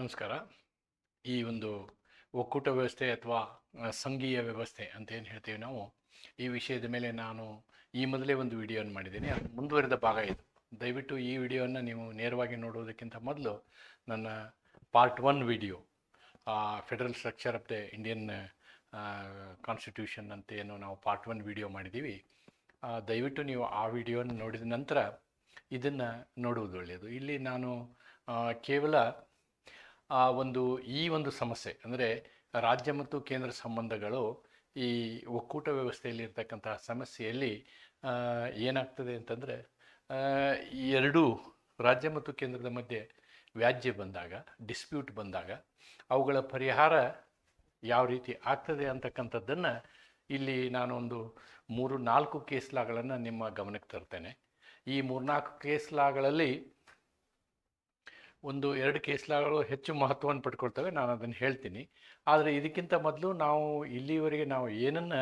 ನಮಸ್ಕಾರ. ಈ ಒಂದು ಒಕ್ಕೂಟ ವ್ಯವಸ್ಥೆ ಅಥವಾ ಸಂಘೀಯ ವ್ಯವಸ್ಥೆ ಅಂತ ಏನು ಹೇಳ್ತೀವಿ ನಾವು, ಈ ವಿಷಯದ ಮೇಲೆ ನಾನು ಈ ಮೊದಲೇ ಒಂದು ವಿಡಿಯೋನ ಮಾಡಿದ್ದೀನಿ. ಅದು ಮುಂದುವರೆದ ಭಾಗ ಇದು. ದಯವಿಟ್ಟು ಈ ವಿಡಿಯೋನ ನೀವು ನೇರವಾಗಿ ನೋಡುವುದಕ್ಕಿಂತ ಮೊದಲು ನನ್ನ part one video federal structure of the Indian constitution ಅಂತ ಏನು ನಾವು ಪಾರ್ಟ್ ಒನ್ ವಿಡಿಯೋ ಮಾಡಿದ್ದೀವಿ. ದಯವಿಟ್ಟು ನೀವು ಆ ವಿಡಿಯೋನ ನೋಡಿದ ನಂತರ ಇದನ್ನು ನೋಡುವುದು ಒಳ್ಳೆಯದು. ಇಲ್ಲಿ ನಾನು ಕೇವಲ ಆ ಒಂದು ಈ ಒಂದು ಸಮಸ್ಯೆ, ಅಂದರೆ ರಾಜ್ಯ ಮತ್ತು ಕೇಂದ್ರ ಸಂಬಂಧಗಳು ಈ ಒಕ್ಕೂಟ ವ್ಯವಸ್ಥೆಯಲ್ಲಿ ಇರ್ತಕ್ಕಂತಹ ಸಮಸ್ಯೆಯಲ್ಲಿ ಏನಾಗ್ತದೆ ಅಂತಂದರೆ ಎರಡೂ ರಾಜ್ಯ ಮತ್ತು ಕೇಂದ್ರದ ಮಧ್ಯೆ ವ್ಯಾಜ್ಯ ಬಂದಾಗ ಡಿಸ್ಪ್ಯೂಟ್ ಬಂದಾಗ ಅವುಗಳ ಪರಿಹಾರ ಯಾವ ರೀತಿ ಆಗ್ತದೆ ಅಂತಕ್ಕಂಥದ್ದನ್ನು ಇಲ್ಲಿ ನಾನೊಂದು ಮೂರು ನಾಲ್ಕು ಕೇಸ್ ಲಾಗಳನ್ನು ನಿಮ್ಮ ಗಮನಕ್ಕೆ ತರ್ತೇನೆ. ಈ ಮೂರ್ನಾಲ್ಕು ಕೇಸ್ ಲಾಗಳಲ್ಲಿ ಒಂದು ಎರಡು ಕೇಸ್ ಲಾಗಳು ಹೆಚ್ಚು ಮಹತ್ವವನ್ನು ಪಡ್ಕೊಳ್ತವೆ, ನಾನು ಅದನ್ನು ಹೇಳ್ತೀನಿ. ಆದರೆ ಇದಕ್ಕಿಂತ ಮೊದಲು ನಾವು ಇಲ್ಲಿವರೆಗೆ ನಾವು ಏನನ್ನು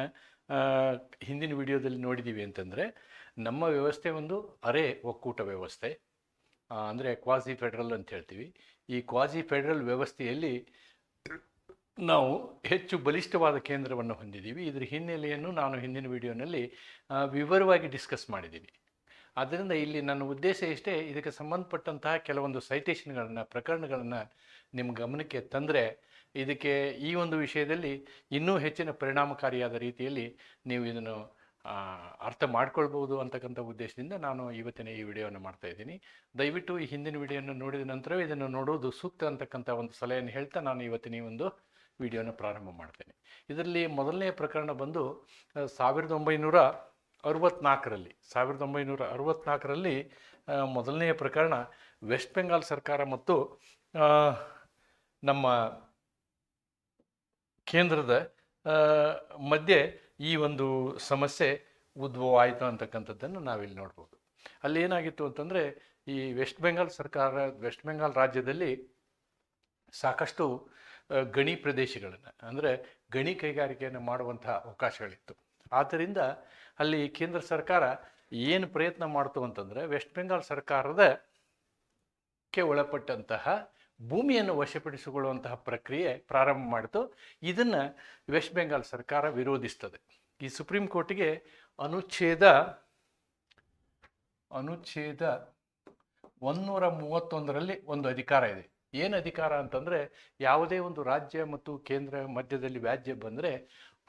ಹಿಂದಿನ ವಿಡಿಯೋದಲ್ಲಿ ನೋಡಿದ್ದೀವಿ ಅಂತಂದರೆ, ನಮ್ಮ ವ್ಯವಸ್ಥೆ ಒಂದು ಅರೆ ಒಕ್ಕೂಟ ವ್ಯವಸ್ಥೆ ಅಂದರೆ ಕ್ವಾಸಿ ಫೆಡರಲ್ ಅಂತ ಹೇಳ್ತೀವಿ. ಈ ಕ್ವಾಸಿ ಫೆಡರಲ್ ವ್ಯವಸ್ಥೆಯಲ್ಲಿ ನಾವು ಹೆಚ್ಚು ಬಲಿಷ್ಠವಾದ ಕೇಂದ್ರವನ್ನು ಹೊಂದಿದ್ದೀವಿ ಇದರ ಹಿನ್ನೆಲೆಯನ್ನು ನಾನು ಹಿಂದಿನ ವಿಡಿಯೋನಲ್ಲಿ ವಿವರವಾಗಿ ಡಿಸ್ಕಸ್ ಮಾಡಿದ್ದೀನಿ ಆದ್ದರಿಂದ ಇಲ್ಲಿ ನನ್ನ ಉದ್ದೇಶ ಇಷ್ಟೇ, ಇದಕ್ಕೆ ಸಂಬಂಧಪಟ್ಟಂತಹ ಕೆಲವೊಂದು ಸೈಟೇಷನ್ಗಳನ್ನು ಪ್ರಕರಣಗಳನ್ನು ನಿಮ್ಮ ಗಮನಕ್ಕೆ ತಂದರೆ, ಇದಕ್ಕೆ ಈ ಒಂದು ವಿಷಯದಲ್ಲಿ ಇನ್ನೂ ಹೆಚ್ಚಿನ ಪರಿಣಾಮಕಾರಿಯಾದ ರೀತಿಯಲ್ಲಿ ನೀವು ಇದನ್ನು ಅರ್ಥ ಮಾಡ್ಕೊಳ್ಬೋದು ಅಂತಕ್ಕಂಥ ಉದ್ದೇಶದಿಂದ ನಾನು ಇವತ್ತಿನ ಈ ವಿಡಿಯೋವನ್ನು ಮಾಡ್ತಾ ಇದ್ದೀನಿ. ದಯವಿಟ್ಟು ಈ ಹಿಂದಿನ ವಿಡಿಯೋನ ನೋಡಿದ ನಂತರವೇ ಇದನ್ನು ನೋಡೋದು ಸೂಕ್ತ ಅಂತಕ್ಕಂಥ ಒಂದು ಸಲಹೆಯನ್ನು ಹೇಳ್ತಾ ನಾನು ಇವತ್ತಿನ ಈ ಒಂದು ವಿಡಿಯೋನ ಪ್ರಾರಂಭ ಮಾಡ್ತೇನೆ. ಇದರಲ್ಲಿ ಮೊದಲನೇ ಪ್ರಕರಣ ಬಂದು, ಸಾವಿರದ ಒಂಬೈನೂರ ಅರವತ್ನಾಲ್ಕರಲ್ಲಿ, ಸಾವಿರದ ಒಂಬೈನೂರ ಅರವತ್ನಾಲ್ಕರಲ್ಲಿ ಮೊದಲನೆಯ ಪ್ರಕರಣ ವೆಸ್ಟ್ ಬೆಂಗಾಲ್ ಸರ್ಕಾರ ಮತ್ತು ನಮ್ಮ ಕೇಂದ್ರದ ಮಧ್ಯೆ ಈ ಒಂದು ಸಮಸ್ಯೆ ಉದ್ಭವ ಆಯಿತು ಅಂತಕ್ಕಂಥದ್ದನ್ನು ನಾವಿಲ್ಲಿ ನೋಡ್ಬೋದು. ಅಲ್ಲಿ ಏನಾಗಿತ್ತು ಅಂತಂದರೆ, ಈ ವೆಸ್ಟ್ ಬೆಂಗಾಲ್ ಸರ್ಕಾರ, ವೆಸ್ಟ್ ಬೆಂಗಾಲ್ ರಾಜ್ಯದಲ್ಲಿ ಸಾಕಷ್ಟು ಗಣಿ ಪ್ರದೇಶಗಳನ್ನು, ಅಂದರೆ ಗಣಿ ಕೈಗಾರಿಕೆಯನ್ನು ಮಾಡುವಂತಹ ಅವಕಾಶಗಳಿತ್ತು. ಆದ್ದರಿಂದ ಅಲ್ಲಿ ಕೇಂದ್ರ ಸರ್ಕಾರ ಏನು ಪ್ರಯತ್ನ ಮಾಡ್ತು ಅಂತಂದರೆ ವೆಸ್ಟ್ ಬೆಂಗಾಲ್ ಸರ್ಕಾರದ ಕ್ಕೆ ಒಳಪಟ್ಟಂತಹ ಭೂಮಿಯನ್ನು ವಶಪಡಿಸಿಕೊಳ್ಳುವಂತಹ ಪ್ರಕ್ರಿಯೆ ಪ್ರಾರಂಭ ಮಾಡಿತು. ಇದನ್ನು ವೆಸ್ಟ್ ಬೆಂಗಾಲ್ ಸರ್ಕಾರ ವಿರೋಧಿಸ್ತದೆ. ಈ ಸುಪ್ರೀಂ ಕೋರ್ಟಿಗೆ ಅನುಚ್ಛೇದ ಅನುಚ್ಛೇದ ಒಂದೂರ ಮೂವತ್ತೊಂದರಲ್ಲಿ ಒಂದು ಅಧಿಕಾರ ಇದೆ. ಏನು ಅಧಿಕಾರ ಅಂತಂದರೆ ಯಾವುದೇ ಒಂದು ರಾಜ್ಯ ಮತ್ತು ಕೇಂದ್ರ ಮಧ್ಯದಲ್ಲಿ ವ್ಯಾಜ್ಯ ಬಂದರೆ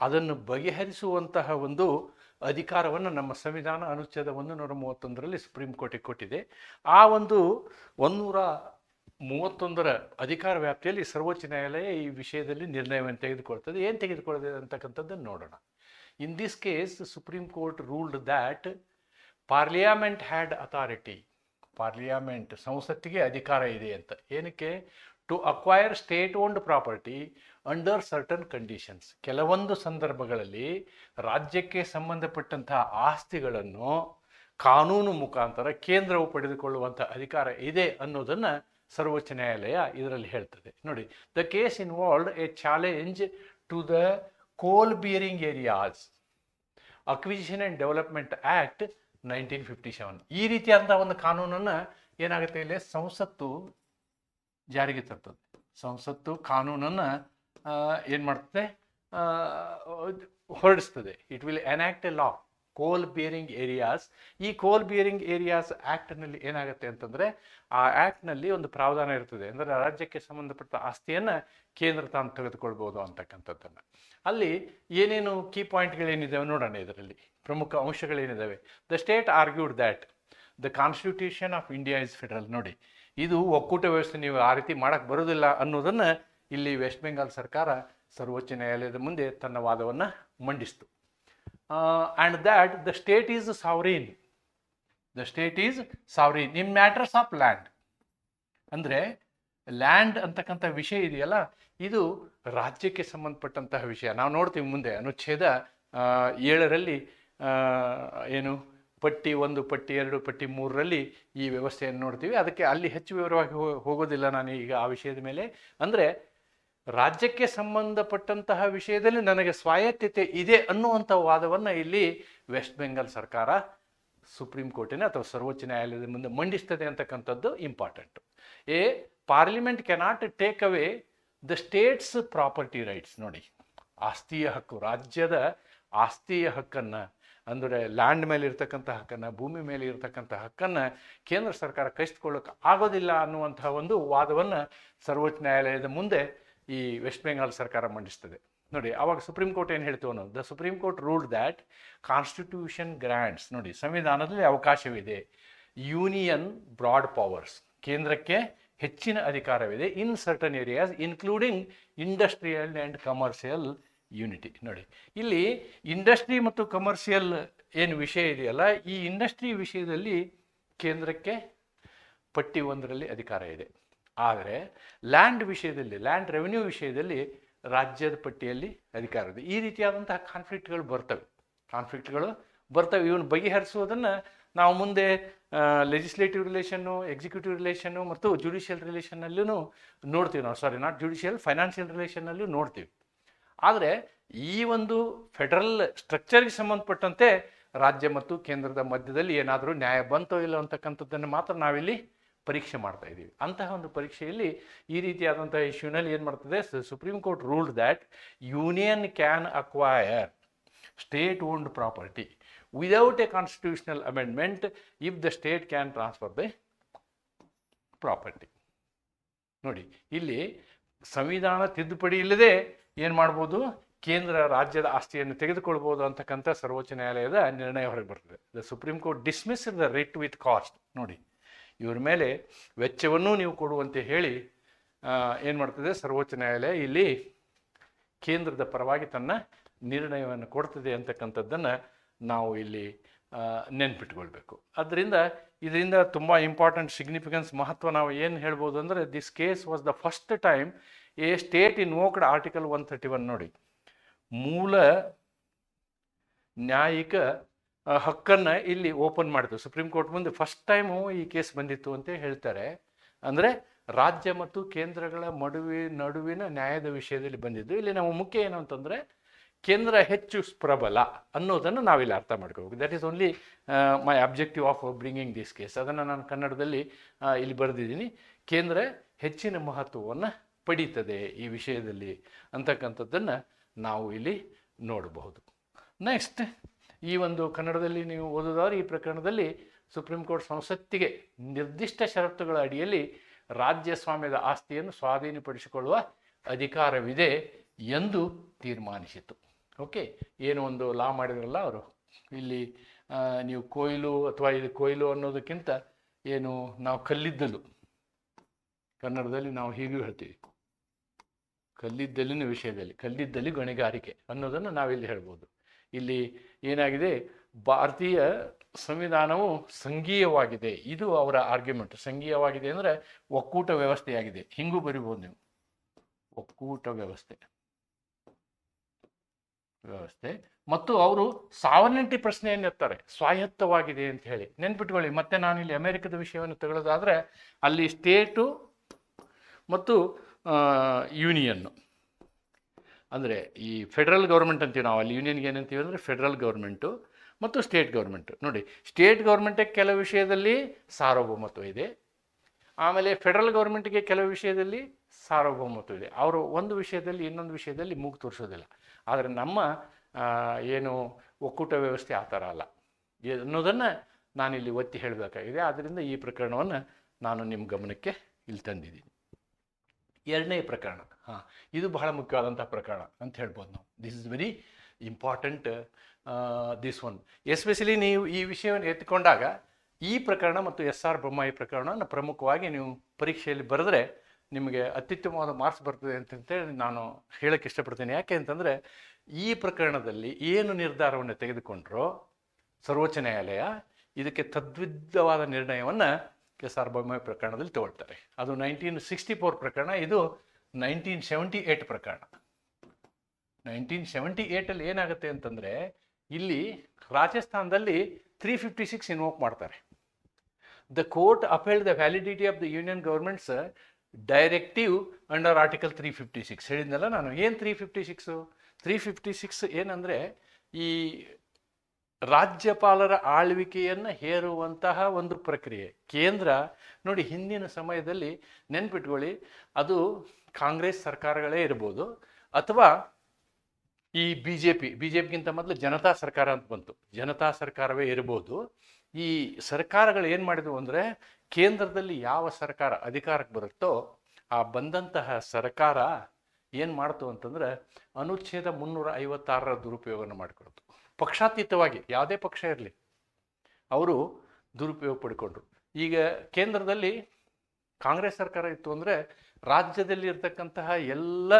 ಅದನ್ನು ಬಗೆಹರಿಸುವಂತಹ ಒಂದು ಅಧಿಕಾರವನ್ನು ನಮ್ಮ ಸಂವಿಧಾನ ಅನುಚ್ಛೇದ ಒಂದು ನೂರ ಮೂವತ್ತೊಂದರಲ್ಲಿ ಸುಪ್ರೀಂ ಕೋರ್ಟಿಗೆ ಕೊಟ್ಟಿದೆ. ಆ ಒಂದು ಒಂದೂರ ಮೂವತ್ತೊಂದರ ಅಧಿಕಾರ ವ್ಯಾಪ್ತಿಯಲ್ಲಿ ಸರ್ವೋಚ್ಚ ನ್ಯಾಯಾಲಯ ಈ ವಿಷಯದಲ್ಲಿ ನಿರ್ಣಯವನ್ನು ತೆಗೆದುಕೊಳ್ತದೆ. ಏನು ತೆಗೆದುಕೊಳ್ಳುತ್ತದೆ ಅಂತಕ್ಕಂಥದ್ದನ್ನು ನೋಡೋಣ. In this case supreme court ruled that parliament had authority parliament ಸಂಸತ್ತಿಗೆ ಅಧಿಕಾರ ಇದೆ ಅಂತ. ಏನಕ್ಕೆ? To acquire state owned property under certain conditions ಕೆಲವೊಂದು ಸಂದರ್ಭಗಳಲ್ಲಿ ರಾಜ್ಯಕ್ಕೆ ಸಂಬಂಧಪಟ್ಟಂತಹ ಆಸ್ತಿಗಳನ್ನು ಕಾನೂನು ಮುಖಾಂತರ ಕೇಂದ್ರವು ಪಡೆದುಕೊಳ್ಳುವಂಥ ಅಧಿಕಾರ ಇದೆ ಅನ್ನೋದನ್ನು ಸರ್ವೋಚ್ಚ ನ್ಯಾಯಾಲಯ ಇದರಲ್ಲಿ ಹೇಳ್ತದೆ. ನೋಡಿ the case involved a challenge to the coal bearing areas acquisition and development act nineteen fifty seven ಈ ರೀತಿಯಾದಂಥ ಒಂದು ಕಾನೂನನ್ನು ಏನಾಗುತ್ತೆ ಇಲ್ಲಿ? ಸಂಸತ್ತು ಜಾರಿಗೆ ತರ್ತದೆ. ಸಂಸತ್ತು ಕಾನೂನನ್ನು ಏನು ಮಾಡ್ತದೆ? ಹೊರಡಿಸ್ತದೆ. It will enact a law coal bearing areas ಈ ಕೋಲ್ ಬಿಯರಿಂಗ್ ಏರಿಯಾಸ್ ಆ್ಯಕ್ಟ್ನಲ್ಲಿ ಏನಾಗುತ್ತೆ ಅಂತಂದರೆ, ಆ ಆ್ಯಕ್ಟ್ನಲ್ಲಿ ಒಂದು ಪ್ರಾವಧಾನ ಇರ್ತದೆ. ಅಂದರೆ ರಾಜ್ಯಕ್ಕೆ ಸಂಬಂಧಪಟ್ಟ ಆಸ್ತಿಯನ್ನು ಕೇಂದ್ರ ತಾನು ತೆಗೆದುಕೊಳ್ಬೋದು ಅಂತಕ್ಕಂಥದ್ದನ್ನು. ಅಲ್ಲಿ ಏನೇನು ಕೀ ಪಾಯಿಂಟ್ಗಳೇನಿದ್ದಾವೆ ನೋಡೋಣ ಇದರಲ್ಲಿ. ಪ್ರಮುಖ ಅಂಶಗಳೇನಿದ್ದಾವೆ the state argued that the constitution of India is federal ನೋಡಿ ಇದು ಒಕ್ಕೂಟ ವ್ಯವಸ್ಥೆ ನೀವು ಆ ರೀತಿ ಮಾಡೋಕ್ಕೆ ಬರೋದಿಲ್ಲ ಅನ್ನೋದನ್ನು ಇಲ್ಲಿ ವೆಸ್ಟ್ ಬೆಂಗಾಲ್ ಸರ್ಕಾರ ಸರ್ವೋಚ್ಚ ನ್ಯಾಯಾಲಯದ ಮುಂದೆ ತನ್ನ ವಾದವನ್ನು ಮಂಡಿಸ್ತು. And that the state is sovereign the state is sovereign in matters of land ಅಂದರೆ ಲ್ಯಾಂಡ್ ಅಂತಕ್ಕಂಥ ವಿಷಯ ಇದೆಯಲ್ಲ, ಇದು ರಾಜ್ಯಕ್ಕೆ ಸಂಬಂಧಪಟ್ಟಂತಹ ವಿಷಯ. ನಾವು ನೋಡ್ತೀವಿ ಮುಂದೆ ಅನುಚ್ಛೇದ ಏಳರಲ್ಲಿ ಏನು ಪಟ್ಟಿ ಒಂದು, ಪಟ್ಟಿ ಎರಡು, ಪಟ್ಟಿ ಮೂರರಲ್ಲಿ ಈ ವ್ಯವಸ್ಥೆಯನ್ನು ನೋಡ್ತೀವಿ. ಅದಕ್ಕೆ ಅಲ್ಲಿ ಹೆಚ್ಚು ವಿವರವಾಗಿ ಹೋಗೋದಿಲ್ಲ ನಾನು ಈಗ ಆ ವಿಷಯದ ಮೇಲೆ. ಅಂದರೆ ರಾಜ್ಯಕ್ಕೆ ಸಂಬಂಧಪಟ್ಟಂತಹ ವಿಷಯದಲ್ಲಿ ನನಗೆ ಸ್ವಾಯತ್ತತೆ ಇದೆ ಅನ್ನುವಂಥ ವಾದವನ್ನು ಇಲ್ಲಿ ವೆಸ್ಟ್ ಬೆಂಗಾಲ್ ಸರ್ಕಾರ ಸುಪ್ರೀಂ ಕೋರ್ಟಿನ ಅಥವಾ ಸರ್ವೋಚ್ಚ ನ್ಯಾಯಾಲಯದ ಮುಂದೆ ಮಂಡಿಸ್ತದೆ ಅಂತಕ್ಕಂಥದ್ದು important. A, parliament cannot take away the state's property rights ನೋಡಿ. ಆಸ್ತಿಯ ಹಕ್ಕು, ರಾಜ್ಯದ ಆಸ್ತಿಯ ಹಕ್ಕನ್ನು ಅಂದರೆ ಲ್ಯಾಂಡ್ ಮೇಲೆ ಇರ್ತಕ್ಕಂಥ ಹಕ್ಕನ್ನು, ಭೂಮಿ ಮೇಲೆ ಇರತಕ್ಕಂಥ ಹಕ್ಕನ್ನು ಕೇಂದ್ರ ಸರ್ಕಾರ ಕೈಸ್ಕೊಳ್ಳೋಕೆ ಆಗೋದಿಲ್ಲ ಅನ್ನುವಂಥ ಒಂದು ವಾದವನ್ನು ಸರ್ವೋಚ್ಚ ನ್ಯಾಯಾಲಯದ ಮುಂದೆ ಈ ವೆಸ್ಟ್ ಬೆಂಗಾಲ್ ಸರ್ಕಾರ ಮಂಡಿಸ್ತದೆ. ನೋಡಿ ಆವಾಗ ಸುಪ್ರೀಂ ಕೋರ್ಟ್ ಏನು ಹೇಳ್ತೀವಿ ಅನ್ನೋದು? The supreme court ruled that constitution grants ನೋಡಿ, ಸಂವಿಧಾನದಲ್ಲಿ ಅವಕಾಶವಿದೆ. ಯೂನಿಯನ್ ಬ್ರಾಡ್ ಪವರ್ಸ್ ಕೇಂದ್ರಕ್ಕೆ ಹೆಚ್ಚಿನ ಅಧಿಕಾರವಿದೆ in certain areas including industrial and commercial unity ನೋಡಿ, ಇಲ್ಲಿ ಇಂಡಸ್ಟ್ರಿ ಮತ್ತು ಕಮರ್ಷಿಯಲ್ ಏನು ವಿಷಯ ಇದೆಯಲ್ಲ, ಈ ಇಂಡಸ್ಟ್ರಿ ವಿಷಯದಲ್ಲಿ ಕೇಂದ್ರಕ್ಕೆ ಪಟ್ಟಿ ಒಂದರಲ್ಲಿ ಅಧಿಕಾರ ಇದೆ. ಆದರೆ ಲ್ಯಾಂಡ್ ವಿಷಯದಲ್ಲಿ ಲ್ಯಾಂಡ್ ರೆವೆನ್ಯೂ ವಿಷಯದಲ್ಲಿ ರಾಜ್ಯದ ಪಟ್ಟಿಯಲ್ಲಿ ಅಧಿಕಾರ ಇದೆ. ಈ ರೀತಿಯಾದಂತಹ ಕಾನ್ಫ್ಲಿಕ್ಟ್ಗಳು ಬರ್ತವೆ. ಕಾನ್ಫ್ಲಿಕ್ಟ್ಗಳು ಬರ್ತವೆ. ಇವನು ಬಗೆಹರಿಸುವುದನ್ನು ನಾವು ಮುಂದೆ ಲೆಜಿಸ್ಲೇಟಿವ್ ರಿಲೇಷನ್ನು ಎಕ್ಸಿಕ್ಯೂಟಿವ್ ರಿಲೇಷನ್ನು ಮತ್ತು ಜುಡಿಷಿಯಲ್ ರಿಲೇಷನ್ನಲ್ಲೂ ನೋಡ್ತೀವಿ ನಾವು. ಸಾರಿ ನಾಟ್ ಜುಡಿಷಿಯಲ್ ಫೈನಾನ್ಷಿಯಲ್ ರಿಲೇಷನ್ನಲ್ಲೂ ನೋಡ್ತೀವಿ. ಆದರೆ ಈ ಒಂದು ಫೆಡರಲ್ ಸ್ಟ್ರಕ್ಚರ್ಗೆ ಸಂಬಂಧಪಟ್ಟಂತೆ ರಾಜ್ಯ ಮತ್ತು ಕೇಂದ್ರದ ಮಧ್ಯದಲ್ಲಿ ಏನಾದರೂ ನ್ಯಾಯ ಬಂತೋ ಇಲ್ಲ ಅಂತಕ್ಕಂಥದ್ದನ್ನು ಮಾತ್ರ ನಾವಿಲ್ಲಿ ಪರೀಕ್ಷೆ ಮಾಡ್ತಾ ಇದ್ದೀವಿ. ಅಂತಹ ಒಂದು ಪರೀಕ್ಷೆಯಲ್ಲಿ ಈ ರೀತಿಯಾದಂತಹ ಇಶ್ಯೂನಲ್ಲಿ ಏನು ಮಾಡ್ತದೆ? Supreme court ruled that union can acquire state owned property without a constitutional amendment if the state can transfer the property ನೋಡಿ, ಇಲ್ಲಿ ಸಂವಿಧಾನ ತಿದ್ದುಪಡಿ ಇಲ್ಲದೆ ಏನು ಮಾಡ್ಬೋದು? ಕೇಂದ್ರ ರಾಜ್ಯದ ಆಸ್ತಿಯನ್ನು ತೆಗೆದುಕೊಳ್ಬೋದು ಅಂತಕ್ಕಂಥ ಸರ್ವೋಚ್ಚ ನ್ಯಾಯಾಲಯದ ನಿರ್ಣಯ ಹೊರಗೆ ಬರ್ತದೆ. The supreme court dismiss the writ with cost ನೋಡಿ, ಇವ್ರ ಮೇಲೆ ವೆಚ್ಚವನ್ನು ನೀವು ಕೊಡುವಂತೆ ಹೇಳಿ ಏನು ಮಾಡ್ತದೆ? ಸರ್ವೋಚ್ಚ ನ್ಯಾಯಾಲಯ ಇಲ್ಲಿ ಕೇಂದ್ರದ ಪರವಾಗಿ ತನ್ನ ನಿರ್ಣಯವನ್ನು ಕೊಡ್ತದೆ ಅಂತಕ್ಕಂಥದ್ದನ್ನು ನಾವು ಇಲ್ಲಿ ನೆನ್ಪಿಟ್ಕೊಳ್ಬೇಕು. ಅದರಿಂದ ಇದರಿಂದ ತುಂಬ ಇಂಪಾರ್ಟೆಂಟ್ ಸಿಗ್ನಿಫಿಕೆನ್ಸ್ ಮಹತ್ವ ನಾವು ಏನು ಹೇಳ್ಬೋದು ಅಂದರೆ this case was the first time a state invoked article one thirty one ನೋಡಿ. ಮೂಲ ನ್ಯಾಯಿಕ ಹಕ್ಕನ್ನು ಇಲ್ಲಿ ಓಪನ್ ಮಾಡಿತು ಸುಪ್ರೀಂ ಕೋರ್ಟ್ ಮುಂದೆ ಫಸ್ಟ್ ಟೈಮು ಈ ಕೇಸ್ ಬಂದಿತ್ತು ಅಂತ ಹೇಳ್ತಾರೆ. ಅಂದರೆ ರಾಜ್ಯ ಮತ್ತು ಕೇಂದ್ರಗಳ ಮಡುವೆ, ನಡುವಿನ ನ್ಯಾಯದ ವಿಷಯದಲ್ಲಿ ಬಂದಿದ್ದು. ಇಲ್ಲಿ ನಾವು ಮುಖ್ಯ ಏನು ಅಂತಂದರೆ ಕೇಂದ್ರ ಹೆಚ್ಚು ಪ್ರಬಲ ಅನ್ನೋದನ್ನು ನಾವಿಲ್ಲಿ ಅರ್ಥ ಮಾಡ್ಕೋಬೇಕು. That is only my objective of bringing this case ಅದನ್ನು ನಾನು ಕನ್ನಡದಲ್ಲಿ ಇಲ್ಲಿ ಬರೆದಿದ್ದೀನಿ. ಕೇಂದ್ರ ಹೆಚ್ಚಿನ ಮಹತ್ವವನ್ನು ಪಡೀತದೆ ಈ ವಿಷಯದಲ್ಲಿ ಅಂತಕ್ಕಂಥದ್ದನ್ನು ನಾವು ಇಲ್ಲಿ ನೋಡಬಹುದು. ನೆಕ್ಸ್ಟ್ ಈ ಒಂದು ಕನ್ನಡದಲ್ಲಿ ನೀವು ಓದೋದಾದ್ರೆ ಈ ಪ್ರಕರಣದಲ್ಲಿ ಸುಪ್ರೀಂ ಕೋರ್ಟ್ ಸಂಸತ್ತಿಗೆ ನಿರ್ದಿಷ್ಟ ಷರತ್ತುಗಳ ಅಡಿಯಲ್ಲಿ ರಾಜ್ಯ ಸ್ವಾಮ್ಯದ ಆಸ್ತಿಯನ್ನು ಸ್ವಾಧೀನಪಡಿಸಿಕೊಳ್ಳುವ ಅಧಿಕಾರವಿದೆ ಎಂದು ತೀರ್ಮಾನಿಸಿತು ಓಕೆ ಏನು ಒಂದು ಲಾ ಮಾಡಿದ್ರಲ್ಲ ಅವರು? ಇಲ್ಲಿ ನೀವು ಕೊಯ್ಲು ಅಥವಾ ಇದು ಕೊಯ್ಲು ಅನ್ನೋದಕ್ಕಿಂತ ಏನು ನಾವು ಕಲ್ಲಿದ್ದಲು. ಕನ್ನಡದಲ್ಲಿ ನಾವು ಹೀಗೂ ಹೇಳ್ತೀವಿ. ಕಲ್ಲಿದ್ದಲಿನ ವಿಷಯದಲ್ಲಿ, ಕಲ್ಲಿದ್ದಲಿ ಗಣಿಗಾರಿಕೆ ಅನ್ನೋದನ್ನು ನಾವಿಲ್ಲಿ ಹೇಳ್ಬೋದು. ಇಲ್ಲಿ ಏನಾಗಿದೆ? ಭಾರತೀಯ ಸಂವಿಧಾನವು ಸಂಘೀಯವಾಗಿದೆ. ಇದು ಅವರ ಆರ್ಗ್ಯುಮೆಂಟ್ ಸಂಘೀಯವಾಗಿದೆ ಅಂದರೆ ಒಕ್ಕೂಟ ವ್ಯವಸ್ಥೆಯಾಗಿದೆ. ಹಿಂಗೂ ಬರಿಬೋದು ನೀವು. ಒಕ್ಕೂಟ ವ್ಯವಸ್ಥೆ. ವ್ಯವಸ್ಥೆ. ಮತ್ತು ಅವರು ಸಾವರ್ನಿಟಿ ಪ್ರಶ್ನೆಯನ್ನು ಎತ್ತಾರೆ. ಸ್ವಾಯತ್ತವಾಗಿದೆ ಅಂತ ಹೇಳಿ. ನೆನ್ಪಿಟ್ಕೊಳ್ಳಿ. ಮತ್ತೆ ನಾನು ಇಲ್ಲಿ ಅಮೆರಿಕದ ವಿಷಯವನ್ನು ತಗೊಳ್ಳೋದಾದ್ರೆ ಅಲ್ಲಿ ಸ್ಟೇಟು ಮತ್ತು ಯೂನಿಯನ್ನು ಅಂದರೆ ಈ ಫೆಡರಲ್ ಗೌರ್ಮೆಂಟ್ ಅಂತೀವಿ ನಾವು, ಅಲ್ಲಿ ಯೂನಿಯನ್ಗೆ ಏನಂತೀವಿ ಅಂದರೆ ಫೆಡರಲ್ ಗೌರ್ಮೆಂಟು ಮತ್ತು ಸ್ಟೇಟ್ ಗೌರ್ಮೆಂಟು ನೋಡಿ ಸ್ಟೇಟ್ ಗೌರ್ಮೆಂಟೇ ಕೆಲವು ವಿಷಯದಲ್ಲಿ ಸಾರ್ವಭೌಮತ್ವ ಇದೆ. ಆಮೇಲೆ ಫೆಡರಲ್ ಗೌರ್ಮೆಂಟ್ಗೆ ಕೆಲವು ವಿಷಯದಲ್ಲಿ ಸಾರ್ವಭೌಮತ್ವ ಇದೆ. ಅವರು ಒಂದು ವಿಷಯದಲ್ಲಿ, ಇನ್ನೊಂದು ವಿಷಯದಲ್ಲಿ ಮೂಗು ತೋರಿಸೋದಿಲ್ಲ. ಆದರೆ ನಮ್ಮ ಏನು ಒಕ್ಕೂಟ ವ್ಯವಸ್ಥೆ ಆ ಥರ ಅಲ್ಲ. ಅನ್ನೋದನ್ನು ನಾನಿಲ್ಲಿ ಒತ್ತಿ ಹೇಳಬೇಕಾಗಿದೆ. ಆದ್ದರಿಂದ ಈ ಪ್ರಕರಣವನ್ನು ನಾನು ನಿಮ್ಮ ಗಮನಕ್ಕೆ ಇಲ್ಲಿ ತಂದಿದ್ದೀನಿ. ಎರಡನೇ ಪ್ರಕರಣ. ಹಾಂ, ಇದು ಬಹಳ ಮುಖ್ಯವಾದಂಥ ಪ್ರಕರಣ ಅಂತ ಹೇಳ್ಬೋದು ನಾವು. This is very important this one especially ನೀವು ಈ ವಿಷಯವನ್ನು ಎತ್ತಿಕೊಂಡಾಗ ಈ ಪ್ರಕರಣ ಮತ್ತು ಎಸ್ ಆರ್ ಬೊಮ್ಮಾಯಿ ಪ್ರಕರಣವನ್ನು ಪ್ರಮುಖವಾಗಿ ನೀವು ಪರೀಕ್ಷೆಯಲ್ಲಿ ಬರೆದ್ರೆ ನಿಮಗೆ ಅತ್ಯುತ್ತಮವಾದ ಮಾರ್ಕ್ಸ್ ಬರ್ತದೆ ಅಂತಂತೇಳಿ ನಾನು ಹೇಳಕ್ಕೆ ಇಷ್ಟಪಡ್ತೀನಿ. ಯಾಕೆ ಅಂತಂದರೆ ಈ ಪ್ರಕರಣದಲ್ಲಿ ಏನು ನಿರ್ಧಾರವನ್ನು ತೆಗೆದುಕೊಂಡ್ರೋ ಸರ್ವೋಚ್ಚ ನ್ಯಾಯಾಲಯ ಇದಕ್ಕೆ ತದ್ವಿದ್ಧವಾದ ನಿರ್ಣಯವನ್ನು ಎಸ್ ಆರ್ ಪ್ರಕರಣದಲ್ಲಿ ತಗೊಳ್ತಾರೆ. ಅದು ನೈನ್ಟೀನ್ ಸಿಕ್ಸ್ಟಿ ಫೋರ್ ಪ್ರಕರಣ, ಇದು ನೈನ್ಟೀನ್ ಸೆವೆಂಟಿ ಏಯ್ಟ್ ಪ್ರಕರಣ. ನೈನ್ಟೀನ್ ಸೆವೆಂಟಿ ಏಯ್ಟಲ್ಲಿ ಏನಾಗುತ್ತೆ ಅಂತಂದರೆ, ಇಲ್ಲಿ ರಾಜಸ್ಥಾನದಲ್ಲಿ ತ್ರೀ ಫಿಫ್ಟಿ ಸಿಕ್ಸ್ ಇನ್ವೋಕ್ ಮಾಡ್ತಾರೆ. The court upheld the validity of the union government's directive under article three fifty six ಹೇಳಿದ್ನಲ್ಲ ನಾನು, ಏನು three fifty six three fifty six ಏನಂದರೆ, ಈ ರಾಜ್ಯಪಾಲರ ಆಳ್ವಿಕೆಯನ್ನು ಹೇರುವಂತಹ ಒಂದು ಪ್ರಕ್ರಿಯೆ. ಕೇಂದ್ರ, ನೋಡಿ ಹಿಂದಿನ ಸಮಯದಲ್ಲಿ ನೆನ್ಪಿಟ್ಕೊಳ್ಳಿ, ಅದು ಕಾಂಗ್ರೆಸ್ ಸರ್ಕಾರಗಳೇ ಇರ್ಬೋದು, ಅಥವಾ ಈ B J P B J ಪಿಗಿಂತ ಮೊದಲು ಜನತಾ ಸರ್ಕಾರ ಅಂತ ಬಂತು. ಜನತಾ ಸರ್ಕಾರವೇ ಇರ್ಬೋದು. ಈ ಸರ್ಕಾರಗಳು ಏನು ಮಾಡಿದವು ಅಂದರೆ, ಕೇಂದ್ರದಲ್ಲಿ ಯಾವ ಸರ್ಕಾರ ಅಧಿಕಾರಕ್ಕೆ ಬರುತ್ತೋ, ಆ ಬಂದಂತಹ ಸರ್ಕಾರ ಏನು ಮಾಡ್ತು ಅಂತಂದ್ರೆ, ಅನುಚ್ಛೇದ ಮುನ್ನೂರ ಐವತ್ತಾರರ ದುರುಪಯೋಗನ ಮಾಡಿಕೊಡ್ತು ಪಕ್ಷಾತೀತವಾಗಿ, ಯಾವುದೇ ಪಕ್ಷ ಇರಲಿ, ಅವರು ದುರುಪಯೋಗ ಪಡ್ಕೊಂಡ್ರು. ಈಗ ಕೇಂದ್ರದಲ್ಲಿ ಕಾಂಗ್ರೆಸ್ ಸರ್ಕಾರ ಇತ್ತು ಅಂದರೆ ರಾಜ್ಯದಲ್ಲಿ ಇರ್ತಕ್ಕಂತಹ ಎಲ್ಲ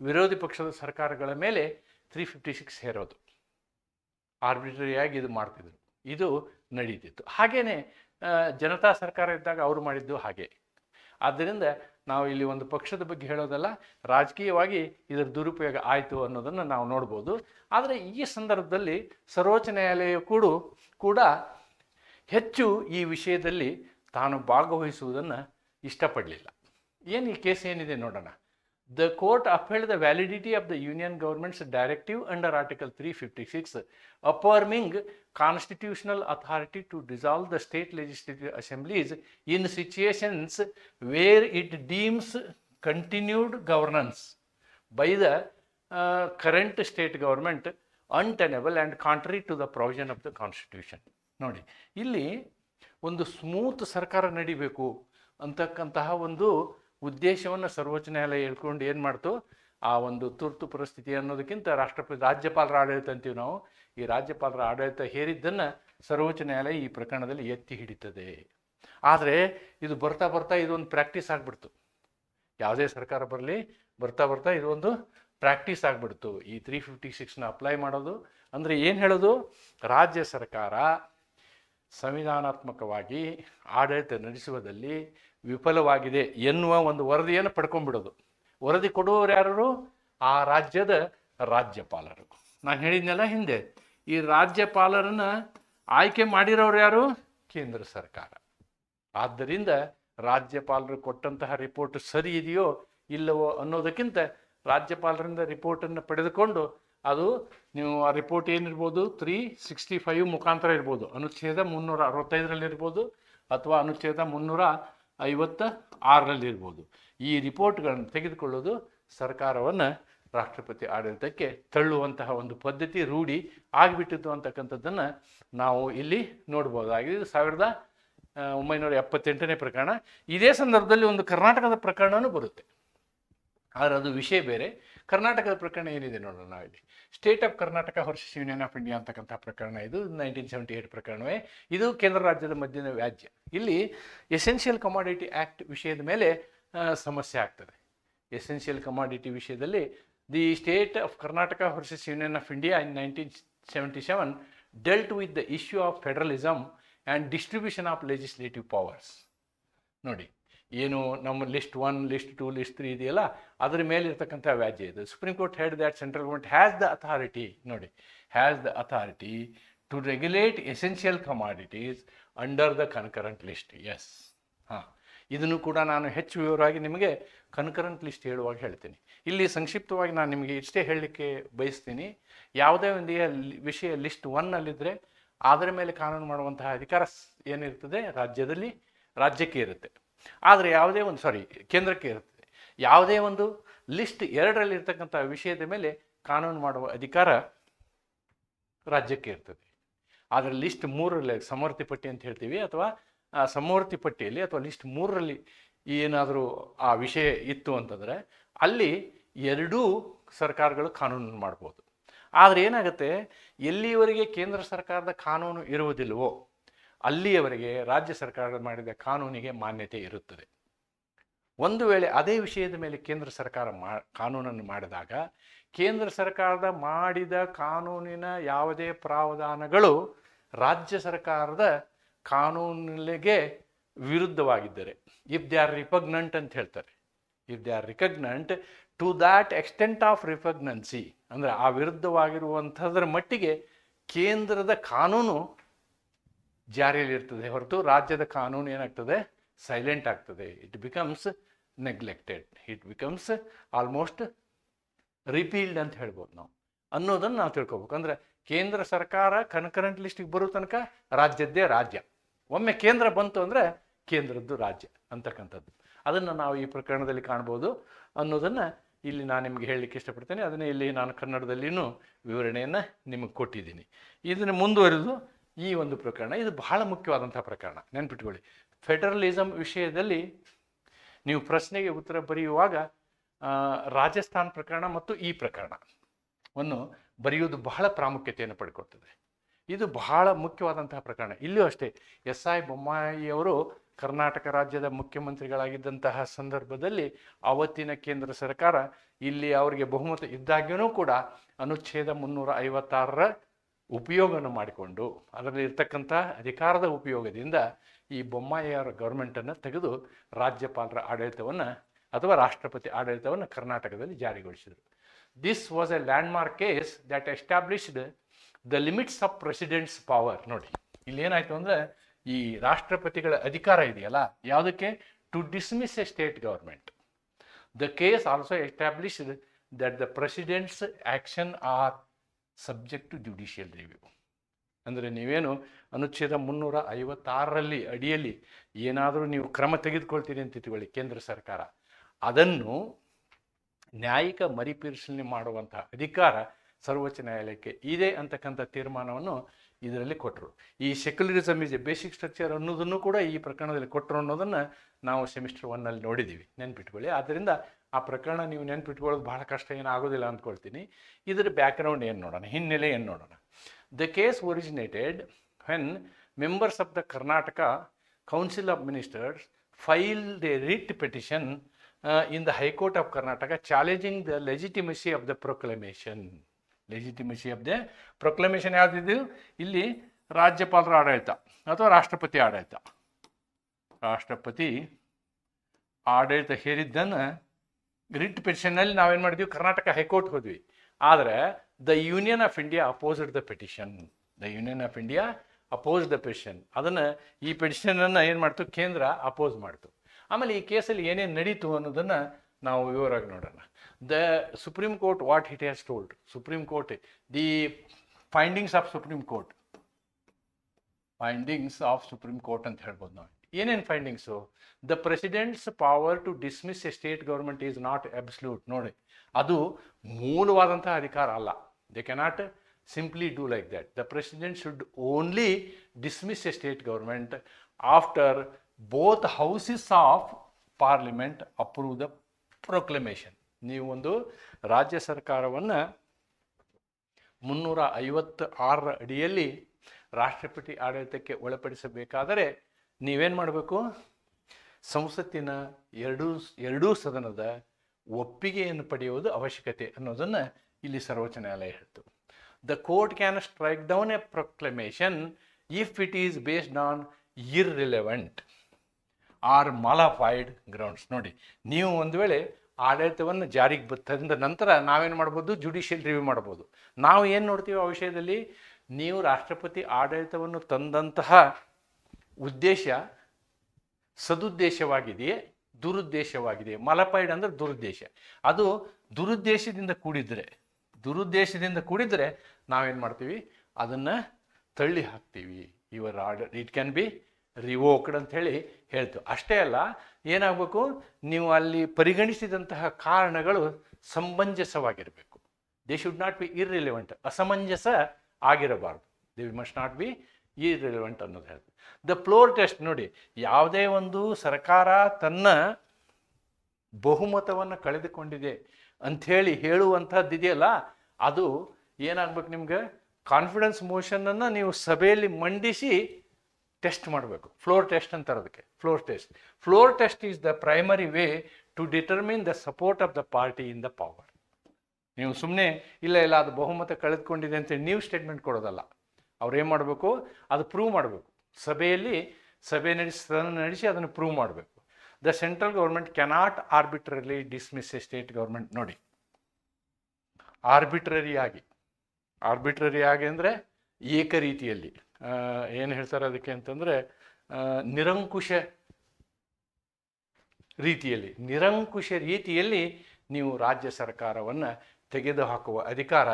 ವಿರೋಧಿ ಪಕ್ಷದ ಸರ್ಕಾರಗಳ ಮೇಲೆ ತ್ರೀ ಫಿಫ್ಟಿ ಸಿಕ್ಸ್ ಹೇರೋದು. ಆರ್ಬಿಟ್ರಿಯಾಗಿ ಇದು ಮಾಡ್ತಿದ್ರು. ಇದು ನಡೀತಿತ್ತು. ಹಾಗೇನೆ ಜನತಾ ಸರ್ಕಾರ ಇದ್ದಾಗ ಅವರು ಮಾಡಿದ್ದು ಹಾಗೆ. ಆದ್ದರಿಂದ ನಾವು ಇಲ್ಲಿ ಒಂದು ಪಕ್ಷದ ಬಗ್ಗೆ ಹೇಳೋದಲ್ಲ, ರಾಜಕೀಯವಾಗಿ ಇದರ ದುರುಪಯೋಗ ಆಯಿತು ಅನ್ನೋದನ್ನು ನಾವು ನೋಡ್ಬೋದು. ಆದರೆ ಈ ಸಂದರ್ಭದಲ್ಲಿ ಸರ್ವೋಚ್ಚ ನ್ಯಾಯಾಲಯ ಕೂಡ ಕೂಡ ಹೆಚ್ಚು ಈ ವಿಷಯದಲ್ಲಿ ತಾನು ಭಾಗವಹಿಸುವುದನ್ನು ಇಷ್ಟಪಡಲಿಲ್ಲ. ಏನು ಈ ಕೇಸ್ ಏನಿದೆ ನೋಡೋಣ. Court upheld the validity of the union government's directive under article three fifty six affirming constitutional authority to dissolve the state legislative assemblies in situations where it deems continued governance by the current state government untenable and contrary to the provision of the constitution ನೋಡಿ, ಇಲ್ಲಿ ಒಂದು smooth ಸರ್ಕಾರ ನಡಿಬೇಕು ಅಂತಕ್ಕಂತಹ ಒಂದು ಉದ್ದೇಶವನ್ನು ಸರ್ವೋಚ್ಚ ನ್ಯಾಯಾಲಯ ಹೇಳ್ಕೊಂಡು ಏನು ಮಾಡ್ತು? ಆ ಒಂದು ತುರ್ತು ಪರಿಸ್ಥಿತಿ ಅನ್ನೋದಕ್ಕಿಂತ ರಾಷ್ಟ್ರಪತಿ ರಾಜ್ಯಪಾಲರ ಆಡಳಿತ ಅಂತೀವಿ ನಾವು. ಈ ರಾಜ್ಯಪಾಲರ ಆಡಳಿತ ಹೇರಿದ್ದನ್ನು ಸರ್ವೋಚ್ಚ ನ್ಯಾಯಾಲಯ ಈ ಪ್ರಕರಣದಲ್ಲಿ ಎತ್ತಿ ಹಿಡಿತದೆ. ಆದರೆ ಇದು ಬರ್ತಾ ಬರ್ತಾ ಇದೊಂದು ಪ್ರಾಕ್ಟೀಸ್ ಆಗಿಬಿಡ್ತು. ಯಾವುದೇ ಸರ್ಕಾರ ಬರಲಿ, ಬರ್ತಾ ಬರ್ತಾ ಇದೊಂದು ಪ್ರಾಕ್ಟೀಸ್ ಆಗಿಬಿಡ್ತು. ಈ ತ್ರೀ ಫಿಫ್ಟಿ ಸಿಕ್ಸ್ನ ಅಪ್ಲೈ ಮಾಡೋದು ಅಂದರೆ ಏನು ಹೇಳೋದು? ರಾಜ್ಯ ಸರ್ಕಾರ ಸಂವಿಧಾನಾತ್ಮಕವಾಗಿ ಆಡಳಿತ ನಡೆಸುವುದಲ್ಲಿ ವಿಫಲವಾಗಿದೆ ಎನ್ನುವ ಒಂದು ವರದಿಯನ್ನು ಪಡ್ಕೊಂಡ್ಬಿಡೋದು. ವರದಿ ಕೊಡುವವರು ಯಾರು ಆ ರಾಜ್ಯದ ರಾಜ್ಯಪಾಲರು. ನಾನು ಹೇಳಿದ್ನೆಲ್ಲ ಹಿಂದೆ, ಈ ರಾಜ್ಯಪಾಲರನ್ನ ಆಯ್ಕೆ ಮಾಡಿರೋರು ಯಾರು? ಕೇಂದ್ರ ಸರ್ಕಾರ. ಆದ್ದರಿಂದ ರಾಜ್ಯಪಾಲರು ಕೊಟ್ಟಂತಹ ರಿಪೋರ್ಟ್ ಸರಿ ಇದೆಯೋ ಇಲ್ಲವೋ ಅನ್ನೋದಕ್ಕಿಂತ ರಾಜ್ಯಪಾಲರಿಂದ ರಿಪೋರ್ಟನ್ನು ಪಡೆದುಕೊಂಡು ಅದು ನೀವು ಆ ರಿಪೋರ್ಟ್ ಏನಿರ್ಬೋದು, ತ್ರೀ ಸಿಕ್ಸ್ಟಿ ಫೈವ್ ಮುಖಾಂತರ ಇರ್ಬೋದು. ಅನುಚ್ಛೇದ ಮುನ್ನೂರ ಅರವತ್ತೈದರಲ್ಲಿ ಇರ್ಬೋದು ಅಥವಾ ಅನುಚ್ಛೇದ ಮುನ್ನೂರ ಐವತ್ತ ಆರರಲ್ಲಿ ಇರ್ಬೋದು. ಈ ರಿಪೋರ್ಟ್ಗಳನ್ನು ತೆಗೆದುಕೊಳ್ಳೋದು ಸರ್ಕಾರವನ್ನು ರಾಷ್ಟ್ರಪತಿ ಆಡಳಿತಕ್ಕೆ ತಳ್ಳುವಂತಹ ಒಂದು ಪದ್ಧತಿ ರೂಢಿ ಆಗಿಬಿಟ್ಟಿತ್ತು ಅಂತಕ್ಕಂಥದ್ದನ್ನು ನಾವು ಇಲ್ಲಿ ನೋಡ್ಬೋದಾಗಿದೆ ಇದು ಸಾವಿರದ ಒಂಬೈನೂರ ಎಪ್ಪತ್ತೆಂಟನೇ ಪ್ರಕರಣ. ಇದೇ ಸಂದರ್ಭದಲ್ಲಿ ಒಂದು ಕರ್ನಾಟಕದ ಪ್ರಕರಣವೂ ಬರುತ್ತೆ. ಆದರೆ ಅದು ವಿಷಯ ಬೇರೆ. ಕರ್ನಾಟಕದ ಪ್ರಕರಣ ಏನಿದೆ ನೋಡೋಣ ಇಲ್ಲಿ state of Karnataka versus union of India ಅಂತಕ್ಕಂಥ ಪ್ರಕರಣ ಇದು. ನೈನ್ಟೀನ್ ಸೆವೆಂಟಿ ಏಟ್ ಪ್ರಕರಣವೇ. ಇದು ಕೇಂದ್ರ ರಾಜ್ಯದ ಮಧ್ಯದ ವ್ಯಾಜ್ಯ. ಇಲ್ಲಿ ಎಸೆನ್ಷಿಯಲ್ ಕಮಾಡಿಟಿ ಆ್ಯಕ್ಟ್ ವಿಷಯದ ಮೇಲೆ ಸಮಸ್ಯೆ ಆಗ್ತದೆ. ಎಸೆನ್ಷಿಯಲ್ ಕಮಾಡಿಟಿ ವಿಷಯದಲ್ಲಿ the state of Karnataka versus union of India in nineteen seventy seven dealt with the issue of federalism and distribution of legislative powers ನೋಡಿ. ಏನು ನಮ್ಮ list one list two list three ಇದೆಯಲ್ಲ, ಅದರ ಮೇಲೆ ಇರ್ತಕ್ಕಂಥ ವ್ಯಾಜ್ಯ ಇದು. Supreme court held that central government has the authority ನೋಡಿ has the authority to regulate essential commodities under the concurrent list yes ಹಾಂ. ಇದನ್ನು ಕೂಡ ನಾನು ಹೆಚ್ಚು ವಿವರವಾಗಿ ನಿಮಗೆ ಕನ್ಕರೆಂಟ್ ಲಿಸ್ಟ್ ಹೇಳುವಾಗ ಹೇಳ್ತೀನಿ. ಇಲ್ಲಿ ಸಂಕ್ಷಿಪ್ತವಾಗಿ ನಾನು ನಿಮಗೆ ಇಷ್ಟೇ ಹೇಳಲಿಕ್ಕೆ ಬಯಸ್ತೀನಿ. ಯಾವುದೇ ಒಂದು ವಿಷಯ ಲಿಸ್ಟ್ ಒನ್ನಲ್ಲಿದ್ದರೆ ಅದರ ಮೇಲೆ ಕಾನೂನು ಮಾಡುವಂತಹ ಅಧಿಕಾರ ಏನಿರ್ತದೆ? ರಾಜ್ಯದಲ್ಲಿ, ರಾಜ್ಯಕ್ಕೆ ಇರುತ್ತೆ. ಆದರೆ ಯಾವುದೇ ಒಂದು ಸಾರಿ ಕೇಂದ್ರಕ್ಕೆ ಇರುತ್ತೆ. ಯಾವುದೇ ಒಂದು ಲಿಸ್ಟ್ ಎರಡರಲ್ಲಿರ್ತಕ್ಕಂಥ ವಿಷಯದ ಮೇಲೆ ಕಾನೂನು ಮಾಡುವ ಅಧಿಕಾರ ರಾಜ್ಯಕ್ಕೆ ಇರ್ತದೆ. ಆದರೆ ಲಿಸ್ಟ್ ಮೂರರಲ್ಲಿ ಸಮವರ್ತಿ ಪಟ್ಟಿ ಅಂತ ಹೇಳ್ತೀವಿ ಅಥವಾ, ಆ ಸಮವರ್ತಿ ಪಟ್ಟಿಯಲ್ಲಿ ಅಥವಾ ಲಿಸ್ಟ್ ಮೂರರಲ್ಲಿ ಏನಾದರೂ ಆ ವಿಷಯ ಇತ್ತು ಅಂತಂದರೆ ಅಲ್ಲಿ ಎರಡೂ ಸರ್ಕಾರಗಳು ಕಾನೂನು ಮಾಡ್ಬೋದು. ಆದರೆ ಏನಾಗುತ್ತೆ, ಎಲ್ಲಿವರೆಗೆ ಕೇಂದ್ರ ಸರ್ಕಾರದ ಕಾನೂನು ಇರುವುದಿಲ್ಲವೋ ಅಲ್ಲಿಯವರೆಗೆ ರಾಜ್ಯ ಸರ್ಕಾರ ಮಾಡಿದ ಕಾನೂನಿಗೆ ಮಾನ್ಯತೆ ಇರುತ್ತದೆ. ಒಂದು ವೇಳೆ ಅದೇ ವಿಷಯದ ಮೇಲೆ ಕೇಂದ್ರ ಸರ್ಕಾರ ಮಾ, ಕಾನೂನನ್ನು ಮಾಡಿದಾಗ, ಕೇಂದ್ರ ಸರ್ಕಾರದ ಮಾಡಿದ ಕಾನೂನಿನ ಯಾವುದೇ ಪ್ರಾವಧಾನಗಳು ರಾಜ್ಯ ಸರ್ಕಾರದ ಕಾನೂನಿಗೆ ವಿರುದ್ಧವಾಗಿದ್ದರೆ ಇಫ್ ದೇ ಆರ್ ರಿಪಗ್ನಂಟ್ ಅಂತ ಹೇಳ್ತಾರೆ. If they are repugnant to that extent of repugnancy ಅಂದರೆ ಆ ವಿರುದ್ಧವಾಗಿರುವಂಥದ್ರ ಮಟ್ಟಿಗೆ ಕೇಂದ್ರದ ಕಾನೂನು ಜಾರಿಯಲ್ಲಿರ್ತದೆ ಹೊರತು ರಾಜ್ಯದ ಕಾನೂನು ಏನಾಗ್ತದೆ? ಸೈಲೆಂಟ್ ಆಗ್ತದೆ. It becomes neglected it becomes almost repealed ಅಂತ ಹೇಳ್ಬೋದು ನಾವು. ಅನ್ನೋದನ್ನು ನಾವು ತಿಳ್ಕೊಬೇಕು. ಅಂದರೆ ಕೇಂದ್ರ ಸರ್ಕಾರ ಕನ್ಕರೆಂಟ್ ಲಿಸ್ಟಿಗೆ ಬರೋ ತನಕ ರಾಜ್ಯದ್ದೇ ರಾಜ್ಯ. ಒಮ್ಮೆ ಕೇಂದ್ರ ಬಂತು ಅಂದರೆ ಕೇಂದ್ರದ್ದು ರಾಜ್ಯ ಅಂತಕ್ಕಂಥದ್ದು. ಅದನ್ನು ನಾವು ಈ ಪ್ರಕರಣದಲ್ಲಿ ಕಾಣ್ಬೋದು ಅನ್ನೋದನ್ನು ಇಲ್ಲಿ ನಾನು ನಿಮಗೆ ಹೇಳಲಿಕ್ಕೆ ಇಷ್ಟಪಡ್ತೇನೆ. ಅದನ್ನೇ ಇಲ್ಲಿ ನಾನು ಕನ್ನಡದಲ್ಲಿಯೂ ವಿವರಣೆಯನ್ನು ನಿಮಗೆ ಕೊಟ್ಟಿದ್ದೀನಿ. ಇದನ್ನು ಮುಂದುವರೆದು ಈ ಒಂದು ಪ್ರಕರಣ, ಇದು ಬಹಳ ಮುಖ್ಯವಾದಂಥ ಪ್ರಕರಣ. ನೆನ್ಪಿಟ್ಕೊಳ್ಳಿ. ಫೆಡರಲಿಸಮ್ ವಿಷಯದಲ್ಲಿ ನೀವು ಪ್ರಶ್ನೆಗೆ ಉತ್ತರ ಬರೆಯುವಾಗ ರಾಜಸ್ಥಾನ್ ಪ್ರಕರಣ ಮತ್ತು ಈ ಪ್ರಕರಣವನ್ನು ಬರೆಯುವುದು ಬಹಳ ಪ್ರಾಮುಖ್ಯತೆಯನ್ನು ಪಡ್ಕೊಳ್ತದೆ. ಇದು ಬಹಳ ಮುಖ್ಯವಾದಂತಹ ಪ್ರಕರಣ. ಇಲ್ಲಿಯೂ ಅಷ್ಟೇ ಎಸ್ ಐ ಬೊಮ್ಮಾಯಿಯವರು ಕರ್ನಾಟಕ ರಾಜ್ಯದ ಮುಖ್ಯಮಂತ್ರಿಗಳಾಗಿದ್ದಂತಹ ಸಂದರ್ಭದಲ್ಲಿ ಅವತ್ತಿನ ಕೇಂದ್ರ ಸರ್ಕಾರ, ಇಲ್ಲಿ ಅವರಿಗೆ ಬಹುಮತ ಇದ್ದಾಗ್ಯೂ ಕೂಡ ಅನುಚ್ಛೇದ ಮುನ್ನೂರ ಐವತ್ತಾರರ ಉಪಯೋಗವನ್ನು ಮಾಡಿಕೊಂಡು ಅದರಲ್ಲಿ ಇರ್ತಕ್ಕಂಥ ಅಧಿಕಾರದ ಉಪಯೋಗದಿಂದ ಈ ಬೊಮ್ಮಾಯಿಯವರ ಗೌರ್ಮೆಂಟನ್ನು ತೆಗೆದು ರಾಜ್ಯಪಾಲರ ಆಡಳಿತವನ್ನು ಅಥವಾ ರಾಷ್ಟ್ರಪತಿ ಆಡಳಿತವನ್ನು ಕರ್ನಾಟಕದಲ್ಲಿ ಜಾರಿಗೊಳಿಸಿದರು. This was a landmark case that established the limits of president's power ನೋಡಿ, ಇಲ್ಲಿ ಏನಾಯ್ತು ಅಂದರೆ ಈ ರಾಷ್ಟ್ರಪತಿಗಳ ಅಧಿಕಾರ ಇದೆಯಲ್ಲ, ಯಾವುದಕ್ಕೆ? To dismiss a state government the case also established that the president's action are subject to judicial review ಅಂದರೆ ನೀವೇನು ಅನುಚ್ಛೇದ ಮುನ್ನೂರ ಐವತ್ತಾರರಲ್ಲಿ ಅಡಿಯಲ್ಲಿ ಏನಾದರೂ ನೀವು ಕ್ರಮ ತೆಗೆದುಕೊಳ್ತೀರಿ ಅಂತ ಇಟ್ಕೊಳ್ಳಿ ಕೇಂದ್ರ ಸರ್ಕಾರ. ಅದನ್ನು ನ್ಯಾಯಿಕ ಮರಿಪರಿಶೀಲನೆ ಮಾಡುವಂತಹ ಅಧಿಕಾರ ಸರ್ವೋಚ್ಚ ನ್ಯಾಯಾಲಯಕ್ಕೆ ಇದೆ ಅಂತಕ್ಕಂಥ ತೀರ್ಮಾನವನ್ನು ಇದರಲ್ಲಿ ಕೊಟ್ಟರು ಈ secularism is a basic structure ಅನ್ನೋದನ್ನು ಕೂಡ ಈ ಪ್ರಕರಣದಲ್ಲಿ ಕೊಟ್ಟರು ಅನ್ನೋದನ್ನು ನಾವು ಸೆಮಿಸ್ಟರ್ ಒನ್ನಲ್ಲಿ ನೋಡಿದ್ದೀವಿ ನೆನ್ಪಿಟ್ಕೊಳ್ಳಿ. ಆದ್ದರಿಂದ ಆ ಪ್ರಕರಣ ನೀವು ನೆನ್ಪಿಟ್ಕೊಳ್ಳೋದು ಬಹಳ ಕಷ್ಟ ಏನಾಗೋದಿಲ್ಲ ಅಂದ್ಕೊಳ್ತೀನಿ. ಇದರ ಬ್ಯಾಕ್ಗ್ರೌಂಡ್ ಏನು ನೋಡೋಣ, ಹಿನ್ನೆಲೆ ಏನು ನೋಡೋಣ. The case originated when members of the Karnataka council of ministers file the writ petition in the high court of Karnataka challenging the legitimacy of the proclamation. Legitimacy of the proclamation ಯಾವುದಿದು? ಇಲ್ಲಿ ರಾಜ್ಯಪಾಲರ ಆಡಳಿತ, ಅಥವಾ ರಾಷ್ಟ್ರಪತಿ ಆಡಳಿತ. ರಾಷ್ಟ್ರಪತಿ ಆಡಳಿತ ಹೇರಿದ್ದನ್ನು writ ಪಿಟಿಷನ್ನಲ್ಲಿ ನಾವೇನು ಮಾಡಿದ್ವಿ? ಕರ್ನಾಟಕ ಹೈಕೋರ್ಟ್ ಹೋದ್ವಿ. ಆದರೆ the union of India opposed the petition the union of India oppose the petition ಅದನ್ನು ಈ ಪೆಟಿಷನನ್ನು ಏನು ಮಾಡ್ತು? ಕೇಂದ್ರ ಅಪೋಸ್ ಮಾಡ್ತು. ಆಮೇಲೆ ಈ ಕೇಸಲ್ಲಿ ಏನೇನು ನಡೀತು ಅನ್ನೋದನ್ನು ನಾವು ವಿವರವಾಗಿ ನೋಡೋಣ. The supreme court what it has told supreme court the findings of supreme court findings of supreme court ಅಂತ ಹೇಳ್ಬೋದು ನಾವು ಏನೇನು findings the president's power to dismiss a state government is not absolute ನೋಡಿ ಅದು ಮೂಲವಾದಂತಹ ಅಧಿಕಾರ ಅಲ್ಲ. They cannot simply do like that the president should only dismiss a state government after both houses of parliament approve the proclamation ನೀವು ಒಂದು ರಾಜ್ಯ ಸರ್ಕಾರವನ್ನು ಮುನ್ನೂರ ಐವತ್ತು ಆರರ ಅಡಿಯಲ್ಲಿ ರಾಷ್ಟ್ರಪತಿ ಆಡಳಿತಕ್ಕೆ ಒಳಪಡಿಸಬೇಕಾದರೆ ನೀವೇನು ಮಾಡಬೇಕು? ಸಂಸತ್ತಿನ ಎರಡೂ ಎರಡೂ ಸದನದ ಒಪ್ಪಿಗೆಯನ್ನು ಪಡೆಯುವುದು ಅವಶ್ಯಕತೆ ಅನ್ನೋದನ್ನು ಇಲ್ಲಿ ಸರ್ವೋಚ್ಚ ನ್ಯಾಯಾಲಯ ಹೇಳ್ತು. The court can strike down a proclamation if it is based on irrelevant or mala fide grounds ನೋಡಿ, ನೀವು ಒಂದು ವೇಳೆ ಆಡಳಿತವನ್ನು ಜಾರಿಗೆ ತಂದ ನಂತರ ನಾವೇನು ಮಾಡ್ಬೋದು? ಜುಡಿಷಿಯಲ್ ರಿವ್ಯೂ ಮಾಡ್ಬೋದು. ನಾವು ಏನು ನೋಡ್ತೀವಿ ಆ ವಿಷಯದಲ್ಲಿ? ನೀವು ರಾಷ್ಟ್ರಪತಿ ಆಡಳಿತವನ್ನು ತಂದಂತಹ ಉದ್ದೇಶ ಸದುದ್ದೇಶವಾಗಿದೆಯೇ? ದುರುದ್ದೇಶವಾಗಿದೆಯೇ? ಮಲಪೈಡ್ ಅಂದರೆ ದುರುದ್ದೇಶ. ಅದು ದುರುದ್ದೇಶದಿಂದ ಕೂಡಿದರೆ ದುರುದ್ದೇಶದಿಂದ ಕೂಡಿದರೆ ನಾವೇನು ಮಾಡ್ತೀವಿ? ಅದನ್ನು ತಳ್ಳಿ ಹಾಕ್ತೀವಿ. ಇವರ್ order it can be revoked ಅಂತ ಹೇಳಿ ಹೇಳ್ತು ಅಷ್ಟೇ ಅಲ್ಲ, ಏನಾಗಬೇಕು? ನೀವು ಅಲ್ಲಿ ಪರಿಗಣಿಸಿದಂತಹ ಕಾರಣಗಳು ಸಮಂಜಸವಾಗಿರಬೇಕು. They should not be irrelevant ಅಸಮಂಜಸ ಆಗಿರಬಾರ್ದು. They must not be irrelevant ಅನ್ನೋದು ಹೇಳ್ತು ದ ಫ್ಲೋರ್ ಟೆಸ್ಟ್ ನೋಡಿ, ಯಾವುದೇ ಒಂದು ಸರ್ಕಾರ ತನ್ನ ಬಹುಮತವನ್ನು ಕಳೆದುಕೊಂಡಿದೆ ಅಂಥೇಳಿ ಹೇಳುವಂಥದ್ದು ಇದೆಯಲ್ಲ, ಅದು ಏನಾಗ್ಬೇಕು ನಿಮ್ಗೆ? ಕಾನ್ಫಿಡೆನ್ಸ್ ಮೋಷನನ್ನು ನೀವು ಸಭೆಯಲ್ಲಿ ಮಂಡಿಸಿ ಟೆಸ್ಟ್ ಮಾಡಬೇಕು. ಫ್ಲೋರ್ ಟೆಸ್ಟ್ ಅಂತಾರೆ ಅದಕ್ಕೆ floor test. Floor test is the primary way to determine the support of the party in the power. ನೀವು ಸುಮ್ಮನೆ ಇಲ್ಲ ಇಲ್ಲ, ಅದು ಬಹುಮತ ಕಳೆದುಕೊಂಡಿದೆ ಅಂತೇಳಿ ನೀವು ಸ್ಟೇಟ್ಮೆಂಟ್ ಕೊಡೋದಲ್ಲ. ಅವ್ರು ಏನು ಮಾಡಬೇಕು? ಅದು ಪ್ರೂವ್ ಮಾಡಬೇಕು. ಸಭೆಯಲ್ಲಿ ಸಭೆ ನಡೆಸಿ ನಡೆಸಿ ಅದನ್ನು ಪ್ರೂವ್ ಮಾಡಬೇಕು. The central government cannot arbitrarily dismiss a state government ನೋಡಿ. ಆರ್ಬಿಟ್ರರಿ ಆಗಿ. ಆರ್ಬಿಟ್ರರಿ ಆಗಿ ಅಂದರೆ ಏಕ ರೀತಿಯಲ್ಲಿ ಏನು ಹೇಳ್ತಾರೆ ಅದಕ್ಕೆ ಅಂತಂದರೆ ನಿರಂಕುಶ ರೀತಿಯಲ್ಲಿ. ನಿರಂಕುಶ ರೀತಿಯಲ್ಲಿ ನೀವು ರಾಜ್ಯ ಸರ್ಕಾರವನ್ನು ತೆಗೆದುಹಾಕುವ ಅಧಿಕಾರ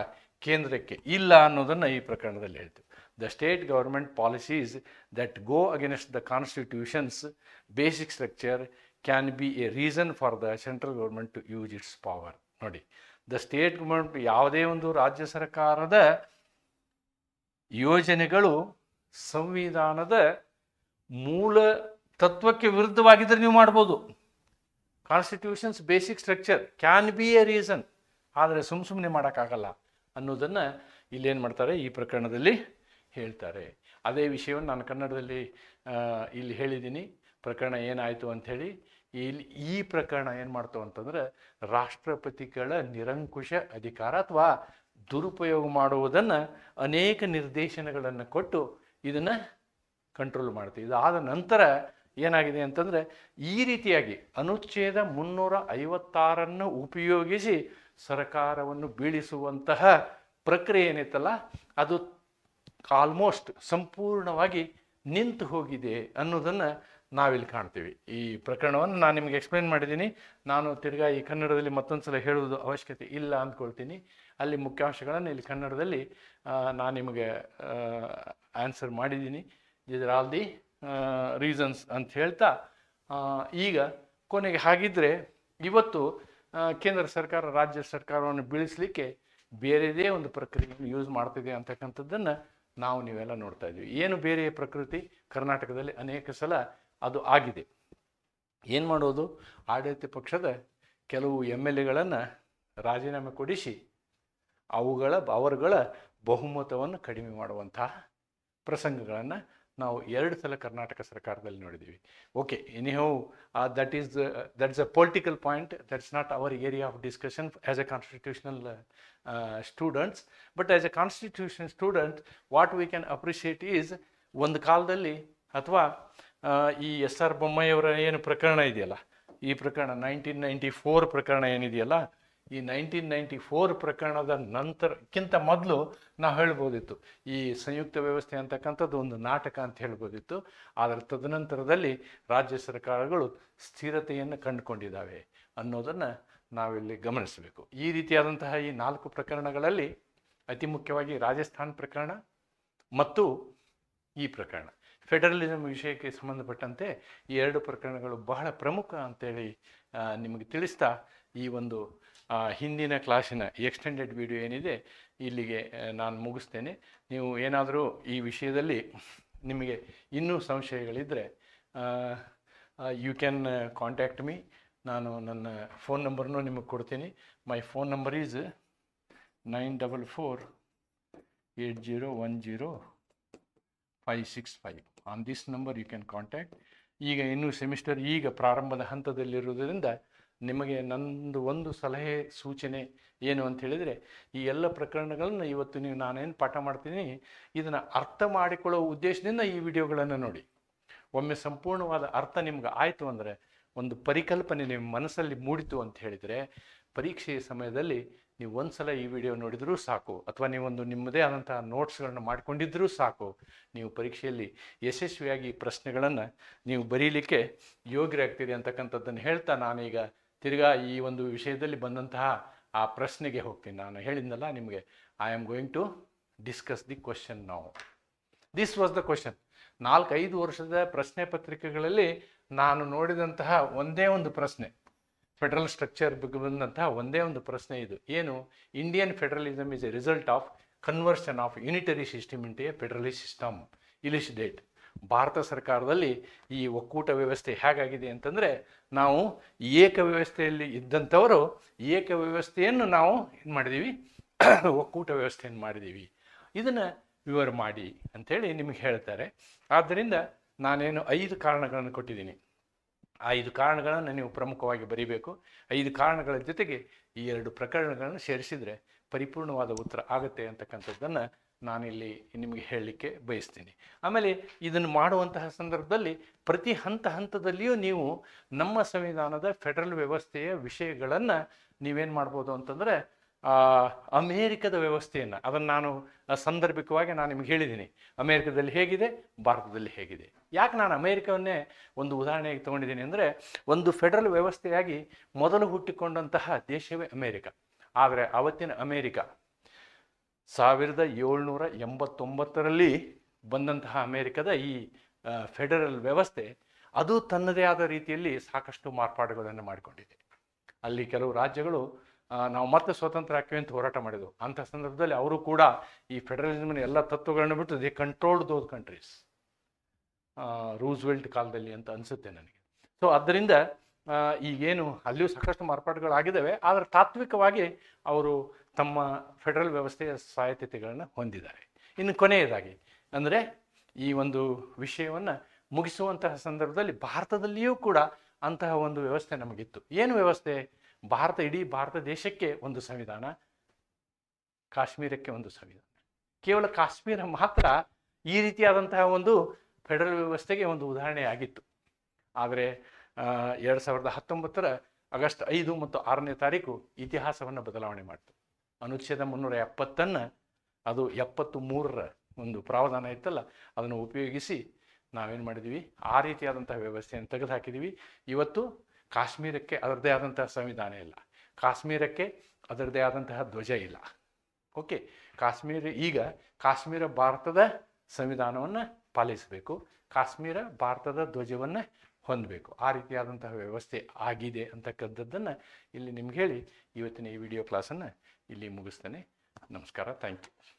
ಕೇಂದ್ರಕ್ಕೆ ಇಲ್ಲ ಅನ್ನೋದನ್ನು ಈ ಪ್ರಕರಣದಲ್ಲಿ ಹೇಳ್ತೀವಿ. The state government policies that go against the constitution's basic structure can be a reason for the central government to use its power ನೋಡಿ ದ ಸ್ಟೇಟ್ ಗೌರ್ಮೆಂಟ್ ಯಾವುದೇ ಒಂದು ರಾಜ್ಯ ಸರ್ಕಾರದ ಯೋಜನೆಗಳು ಸಂವಿಧಾನದ ಮೂಲ ತತ್ವಕ್ಕೆ ವಿರುದ್ಧವಾಗಿದ್ದರೆ ನೀವು ಮಾಡ್ಬೋದು. Constitution's basic structure can be a reason ಆದರೆ ಸುಮ್ಮ ಸುಮ್ಮನೆ ಮಾಡೋಕ್ಕಾಗಲ್ಲ ಅನ್ನೋದನ್ನು ಇಲ್ಲೇನು ಮಾಡ್ತಾರೆ ಈ ಪ್ರಕರಣದಲ್ಲಿ? ಹೇಳ್ತಾರೆ. ಅದೇ ವಿಷಯವನ್ನು ನಾನು ಕನ್ನಡದಲ್ಲಿ ಇಲ್ಲಿ ಹೇಳಿದ್ದೀನಿ. ಪ್ರಕರಣ ಏನಾಯಿತು ಅಂಥೇಳಿ, ಇಲ್ಲಿ ಈ ಪ್ರಕರಣ ಏನು ಮಾಡ್ತು ಅಂತಂದ್ರೆ, ರಾಷ್ಟ್ರಪತಿಗಳ ನಿರಂಕುಶ ಅಧಿಕಾರ ಅಥವಾ ದುರುಪಯೋಗ ಮಾಡುವುದನ್ನು ಅನೇಕ ನಿರ್ದೇಶನಗಳನ್ನು ಕೊಟ್ಟು ಇದನ್ನು ಕಂಟ್ರೋಲ್ ಮಾಡ್ತೀವಿ ಇದಾದ ನಂತರ ಏನಾಗಿದೆ ಅಂತಂದರೆ, ಈ ರೀತಿಯಾಗಿ ಅನುಚ್ಛೇದ ಮುನ್ನೂರ ಐವತ್ತಾರನ್ನು ಉಪಯೋಗಿಸಿ ಸರ್ಕಾರವನ್ನು ಬೀಳಿಸುವಂತಹ ಪ್ರಕ್ರಿಯೆ ಏನಿತ್ತಲ್ಲ, ಅದು ಆಲ್ಮೋಸ್ಟ್ ಸಂಪೂರ್ಣವಾಗಿ ನಿಂತು ಹೋಗಿದೆ ಅನ್ನೋದನ್ನು ನಾವಿಲ್ಲಿ ಕಾಣ್ತೀವಿ. ಈ ಪ್ರಕರಣವನ್ನು ನಾನು ನಿಮಗೆ ಎಕ್ಸ್ಪ್ಲೇನ್ ಮಾಡಿದ್ದೀನಿ. ನಾನು ತಿರ್ಗಾ ಈ ಕನ್ನಡದಲ್ಲಿ ಮತ್ತೊಂದು ಸಲ ಹೇಳುವುದು ಅವಶ್ಯಕತೆ ಇಲ್ಲ ಅಂದ್ಕೊಳ್ತೀನಿ. ಅಲ್ಲಿ ಮುಖ್ಯಾಂಶಗಳನ್ನು ಇಲ್ಲಿ ಕನ್ನಡದಲ್ಲಿ ನಾನು ನಿಮಗೆ ಆನ್ಸರ್ ಮಾಡಿದ್ದೀನಿ. ಇದರ ಆಲ್ ದಿ ರೀಸನ್ಸ್ ಅಂತ ಹೇಳ್ತಾ ಈಗ ಕೊನೆಗೆ ಹಾಗಿದ್ದರೆ ಇವತ್ತು ಕೇಂದ್ರ ಸರ್ಕಾರ, ರಾಜ್ಯ ಸರ್ಕಾರವನ್ನು ಬೀಳಿಸಲಿಕ್ಕೆ ಬೇರೆದೇ ಒಂದು ಪ್ರಕ್ರಿಯೆಯನ್ನು ಯೂಸ್ ಮಾಡ್ತಿದೆ ಅಂತಕ್ಕಂಥದ್ದನ್ನು ನಾವು ನೀವೆಲ್ಲ ನೋಡ್ತಾ ಇದ್ದೀವಿ ಏನು ಬೇರೆ ಪ್ರಕೃತಿ? ಕರ್ನಾಟಕದಲ್ಲಿ ಅನೇಕ ಸಲ ಅದು ಆಗಿದೆ. ಏನು ಮಾಡೋದು? ಆಡಳಿತ ಪಕ್ಷದ ಕೆಲವು ಎಂ ಎಲ್ ಎಗಳನ್ನು ರಾಜೀನಾಮೆ ಕೊಡಿಸಿ ಅವುಗಳ, ಅವರುಗಳ ಬಹುಮತವನ್ನು ಕಡಿಮೆ ಮಾಡುವಂತಹ ಪ್ರಸಂಗಗಳನ್ನು ನಾವು ಎರಡು ಸಲ ಕರ್ನಾಟಕ ಸರ್ಕಾರದಲ್ಲಿ ನೋಡಿದ್ದೀವಿ. Okay anyhow that is that's a political point that's not our area of discussion as a constitutional students but as a constitution student what we can appreciate is ಒಂದು ಕಾಲದಲ್ಲಿ ಅಥವಾ ಈ ಎಸ್ ಆರ್ ಬೊಮ್ಮಯ್ಯವರ ಏನು ಪ್ರಕರಣ ಇದೆಯಲ್ಲ? ಈ ಪ್ರಕರಣ ನೈನ್ಟೀನ್ ನೈಂಟಿ ಫೋರ್ ಪ್ರಕರಣ ಏನಿದೆಯಲ್ಲ? ಈ ನೈನ್ಟೀನ್ ನೈಂಟಿ ಫೋರ್ ಪ್ರಕರಣದ ನಂತರಕ್ಕಿಂತ ಮೊದಲು ನಾವು ಹೇಳ್ಬೋದಿತ್ತು. ಈ ಸಂಯುಕ್ತ ವ್ಯವಸ್ಥೆ ಅಂತಕ್ಕಂಥದ್ದು ಒಂದು ನಾಟಕ ಅಂತ ಹೇಳ್ಬೋದಿತ್ತು. ಆದರೆ ತದನಂತರದಲ್ಲಿ ರಾಜ್ಯ ಸರ್ಕಾರಗಳು ಸ್ಥಿರತೆಯನ್ನು ಕಂಡುಕೊಂಡಿದ್ದಾವೆ ಅನ್ನೋದನ್ನು ನಾವಿಲ್ಲಿ ಗಮನಿಸಬೇಕು. ಈ ರೀತಿಯಾದಂತಹ ಈ ನಾಲ್ಕು ಪ್ರಕರಣಗಳಲ್ಲಿ ಅತಿ ಮುಖ್ಯವಾಗಿ ರಾಜಸ್ಥಾನ್ ಪ್ರಕರಣ ಮತ್ತು ಈ ಪ್ರಕರಣ. ಫೆಡರಲಿಸಮ್ ವಿಷಯಕ್ಕೆ ಸಂಬಂಧಪಟ್ಟಂತೆ ಈ ಎರಡು ಪ್ರಕರಣಗಳು ಬಹಳ ಪ್ರಮುಖ ಅಂತೇಳಿ ನಿಮಗೆ ತಿಳಿಸ್ತಾ ಈ ಒಂದು ಹಿಂದಿನ ಕ್ಲಾಸಿನ ಎಕ್ಸ್ಟೆಂಡೆಡ್ ವಿಡಿಯೋ ಏನಿದೆ, ಇಲ್ಲಿಗೆ ನಾನು ಮುಗಿಸ್ತೇನೆ. ನೀವು ಏನಾದರೂ ಈ ವಿಷಯದಲ್ಲಿ ನಿಮಗೆ ಇನ್ನೂ ಸಂಶಯಗಳಿದ್ದರೆ ಯು ಕ್ಯಾನ್ ಕಾಂಟ್ಯಾಕ್ಟ್ ಮೀ ನಾನು ನನ್ನ ಫೋನ್ ನಂಬರ್ನು ನಿಮಗೆ ಕೊಡ್ತೀನಿ. My phone number is nine double four eight zero one zero five six five on this number you can contact ಈಗ ಇನ್ನೂ ಸೆಮಿಸ್ಟರ್ ಈಗ ಪ್ರಾರಂಭದ ಹಂತದಲ್ಲಿರುವುದರಿಂದ ನಿಮಗೆ ನಂದು ಒಂದು ಸಲಹೆ, ಸೂಚನೆ ಏನು ಅಂತ ಹೇಳಿದರೆ, ಈ ಎಲ್ಲ ಪ್ರಕರಣಗಳನ್ನು ಇವತ್ತು ನೀವು ನಾನೇನು ಪಾಠ ಮಾಡ್ತೀನಿ, ಇದನ್ನು ಅರ್ಥ ಮಾಡಿಕೊಳ್ಳೋ ಉದ್ದೇಶದಿಂದ ಈ ವಿಡಿಯೋಗಳನ್ನು ನೋಡಿ. ಒಮ್ಮೆ ಸಂಪೂರ್ಣವಾದ ಅರ್ಥ ನಿಮ್ಗೆ ಆಯಿತು ಅಂದರೆ, ಒಂದು ಪರಿಕಲ್ಪನೆ ನಿಮ್ಮ ಮನಸ್ಸಲ್ಲಿ ಮೂಡಿತು ಅಂತ ಹೇಳಿದರೆ, ಪರೀಕ್ಷೆಯ ಸಮಯದಲ್ಲಿ ನೀವು ಒಂದು ಸಲ ಈ ವಿಡಿಯೋ ನೋಡಿದರೂ ಸಾಕು, ಅಥವಾ ನೀವೊಂದು ನಿಮ್ಮದೇ ಆದಂತಹ ನೋಟ್ಸ್ಗಳನ್ನು ಮಾಡಿಕೊಂಡಿದ್ದರೂ ಸಾಕು, ನೀವು ಪರೀಕ್ಷೆಯಲ್ಲಿ ಯಶಸ್ವಿಯಾಗಿ ಪ್ರಶ್ನೆಗಳನ್ನು ನೀವು ಬರೀಲಿಕ್ಕೆ ಯೋಗ್ಯರಾಗ್ತೀರಿ ಅಂತಕ್ಕಂಥದ್ದನ್ನು ಹೇಳ್ತಾ ನಾನೀಗ ತಿರ್ಗಾ ಈ ಒಂದು ವಿಷಯದಲ್ಲಿ ಬಂದಂತಹ ಆ ಪ್ರಶ್ನೆಗೆ ಹೋಗ್ತೀನಿ ನಾನು. ಹೇಳಿದ್ನಲ್ಲ ನಿಮಗೆ I am going to discuss the question ನಾವು ದಿಸ್ ವಾಸ್ ದ ಕ್ವಶನ್ ನಾಲ್ಕೈದು ವರ್ಷದ ಪ್ರಶ್ನೆ ಪತ್ರಿಕೆಗಳಲ್ಲಿ ನಾನು ನೋಡಿದಂತಹ ಒಂದೇ ಒಂದು ಪ್ರಶ್ನೆ ಫೆಡರಲ್ ಸ್ಟ್ರಕ್ಚರ್ ಬಗ್ಗೆ ಬಂದಂತಹ ಒಂದೇ ಒಂದು ಪ್ರಶ್ನೆ ಇದು. ಏನು? Indian federalism is a result of conversion of unitary system into a federal system elucidate Bharat ಸರ್ಕಾರದಲ್ಲಿ ಈ ಒಕ್ಕೂಟ ವ್ಯವಸ್ಥೆ ಹೇಗಾಗಿದೆ ಅಂತಂದರೆ ನಾವು ಏಕ ವ್ಯವಸ್ಥೆಯಲ್ಲಿ ಇದ್ದಂಥವರು ಏಕ ವ್ಯವಸ್ಥೆಯನ್ನು ನಾವು ಏನು ಮಾಡಿದ್ದೀವಿ ಒಕ್ಕೂಟ ವ್ಯವಸ್ಥೆಯನ್ನು ಮಾಡಿದ್ದೀವಿ ಇದನ್ನು ವಿವರ ಮಾಡಿ ಅಂಥೇಳಿ ನಿಮಗೆ ಹೇಳ್ತಾರೆ. ಆದ್ದರಿಂದ ನಾನೇನು ಐದು ಕಾರಣಗಳನ್ನು ಕೊಟ್ಟಿದ್ದೀನಿ. ಐದು ಕಾರಣಗಳನ್ನು ನೀವು ಪ್ರಮುಖವಾಗಿ ಬರೀಬೇಕು. ಐದು ಕಾರಣಗಳ ಜೊತೆಗೆ ಈ ಎರಡು ಪ್ರಕರಣಗಳನ್ನು ಸೇರಿಸಿದರೆ ಪರಿಪೂರ್ಣವಾದ ಉತ್ತರ ಆಗುತ್ತೆ ಅಂತಕ್ಕಂಥದ್ದನ್ನು ನಾನಿಲ್ಲಿ ನಿಮಗೆ ಹೇಳಲಿಕ್ಕೆ ಬಯಸ್ತೀನಿ. ಆಮೇಲೆ ಇದನ್ನು ಮಾಡುವಂತಹ ಸಂದರ್ಭದಲ್ಲಿ ಪ್ರತಿ ಹಂತ ಹಂತದಲ್ಲಿಯೂ ನೀವು ನಮ್ಮ ಸಂವಿಧಾನದ ಫೆಡರಲ್ ವ್ಯವಸ್ಥೆಯ ವಿಷಯಗಳನ್ನು ನೀವೇನು ಮಾಡ್ಬೋದು ಅಂತಂದರೆ ಅಮೇರಿಕದ ವ್ಯವಸ್ಥೆಯನ್ನು, ಅದನ್ನು ನಾನು ಸಂದರ್ಭಿಕವಾಗಿ ನಾನು ನಿಮ್ಗೆ ಹೇಳಿದ್ದೀನಿ ಅಮೇರಿಕದಲ್ಲಿ ಹೇಗಿದೆ, ಭಾರತದಲ್ಲಿ ಹೇಗಿದೆ. ಯಾಕೆ ನಾನು ಅಮೇರಿಕವನ್ನೇ ಒಂದು ಉದಾಹರಣೆಗೆ ತೊಗೊಂಡಿದ್ದೀನಿ ಅಂದರೆ, ಒಂದು ಫೆಡರಲ್ ವ್ಯವಸ್ಥೆಯಾಗಿ ಮೊದಲು ಹುಟ್ಟಿಕೊಂಡಂತಹ ದೇಶವೇ ಅಮೇರಿಕ. ಆದರೆ ಅವತ್ತಿನ ಅಮೇರಿಕ ಸಾವಿರದ ಏಳ್ನೂರ ಎಂಬತ್ತೊಂಬತ್ತರಲ್ಲಿ ಬಂದಂತಹ ಅಮೇರಿಕದ ಈ ಫೆಡರಲ್ ವ್ಯವಸ್ಥೆ, ಅದು ತನ್ನದೇ ಆದ ರೀತಿಯಲ್ಲಿ ಸಾಕಷ್ಟು ಮಾರ್ಪಾಡುಗಳನ್ನು ಮಾಡಿಕೊಂಡಿದೆ. ಅಲ್ಲಿ ಕೆಲವು ರಾಜ್ಯಗಳು ನಾವು ಮತ್ತೆ ಸ್ವತಂತ್ರ ಹಾಕಿವೆ ಅಂತ ಹೋರಾಟ ಮಾಡಿದವು. ಅಂಥ ಸಂದರ್ಭದಲ್ಲಿ ಅವರು ಕೂಡ ಈ ಫೆಡರಲಿಸಮ್ನ ಎಲ್ಲ ತತ್ವಗಳನ್ನು ಬಿಟ್ಟು they controlled those countries Roosevelt ಕಾಲದಲ್ಲಿ ಅಂತ ಅನಿಸುತ್ತೆ ನನಗೆ. ಸೊ ಅದರಿಂದ ಈಗೇನು, ಅಲ್ಲಿಯೂ ಸಾಕಷ್ಟು ಮಾರ್ಪಾಡುಗಳಾಗಿದ್ದಾವೆ. ಆದರೆ ತಾತ್ವಿಕವಾಗಿ ಅವರು ತಮ್ಮ ಫೆಡರಲ್ ವ್ಯವಸ್ಥೆಯ ಸ್ವಾಯತ್ತತೆಗಳನ್ನು ಹೊಂದಿದ್ದಾರೆ. ಇನ್ನು ಕೊನೆಯದಾಗಿ, ಅಂದರೆ ಈ ಒಂದು ವಿಷಯವನ್ನು ಮುಗಿಸುವಂತಹ ಸಂದರ್ಭದಲ್ಲಿ ಭಾರತದಲ್ಲಿಯೂ ಕೂಡ ಅಂತಹ ಒಂದು ವ್ಯವಸ್ಥೆ ನಮಗಿತ್ತು. ಏನು ವ್ಯವಸ್ಥೆ? ಭಾರತ, ಇಡೀ ಭಾರತ ದೇಶಕ್ಕೆ ಒಂದು ಸಂವಿಧಾನ, ಕಾಶ್ಮೀರಕ್ಕೆ ಒಂದು ಸಂವಿಧಾನ. ಕೇವಲ ಕಾಶ್ಮೀರ ಮಾತ್ರ ಈ ರೀತಿಯಾದಂತಹ ಒಂದು ಫೆಡರಲ್ ವ್ಯವಸ್ಥೆಗೆ ಒಂದು ಉದಾಹರಣೆ ಆಗಿತ್ತು. ಆದರೆ ಎರಡು ಸಾವಿರದ ಹತ್ತೊಂಬತ್ತರ ಆಗಸ್ಟ್ ಐದು ಮತ್ತು ಆರನೇ ತಾರೀಕು ಇತಿಹಾಸವನ್ನು ಬದಲಾವಣೆ ಮಾಡಿತು. ಅನುಚ್ಛೇದ ಮುನ್ನೂರ ಎಪ್ಪತ್ತನ್ನು ಅದು ಎಪ್ಪತ್ತು ಮೂರರ ಒಂದು ಪ್ರಾವಧಾನ ಇತ್ತಲ್ಲ, ಅದನ್ನು ಉಪಯೋಗಿಸಿ ನಾವೇನು ಮಾಡಿದ್ವಿ? ಆ ರೀತಿಯಾದಂತಹ ವ್ಯವಸ್ಥೆಯನ್ನು ತೆಗೆದು ಹಾಕಿದ್ದೀವಿ ಇವತ್ತು ಕಾಶ್ಮೀರಕ್ಕೆ ಅದರದೇ ಆದಂತಹ ಸಂವಿಧಾನ ಇಲ್ಲ. ಕಾಶ್ಮೀರಕ್ಕೆ ಅದರದ್ದೇ ಆದಂತಹ ಧ್ವಜ ಇಲ್ಲ. ಓಕೆ, ಕಾಶ್ಮೀರ, ಈಗ ಕಾಶ್ಮೀರ ಭಾರತದ ಸಂವಿಧಾನವನ್ನು ಪಾಲಿಸಬೇಕು. ಕಾಶ್ಮೀರ ಭಾರತದ ಧ್ವಜವನ್ನು ಹೊಂದಬೇಕು. ಆ ರೀತಿಯಾದಂತಹ ವ್ಯವಸ್ಥೆ ಆಗಿದೆ ಅಂತಕ್ಕಂಥದ್ದನ್ನು ಇಲ್ಲಿ ನಿಮ್ಗೆ ಹೇಳಿ ಇವತ್ತಿನ ಈ ವಿಡಿಯೋ ಕ್ಲಾಸನ್ನು ಇಲ್ಲಿ ಮುಗಿಸ್ತೇನೆ. ನಮಸ್ಕಾರ. Thank you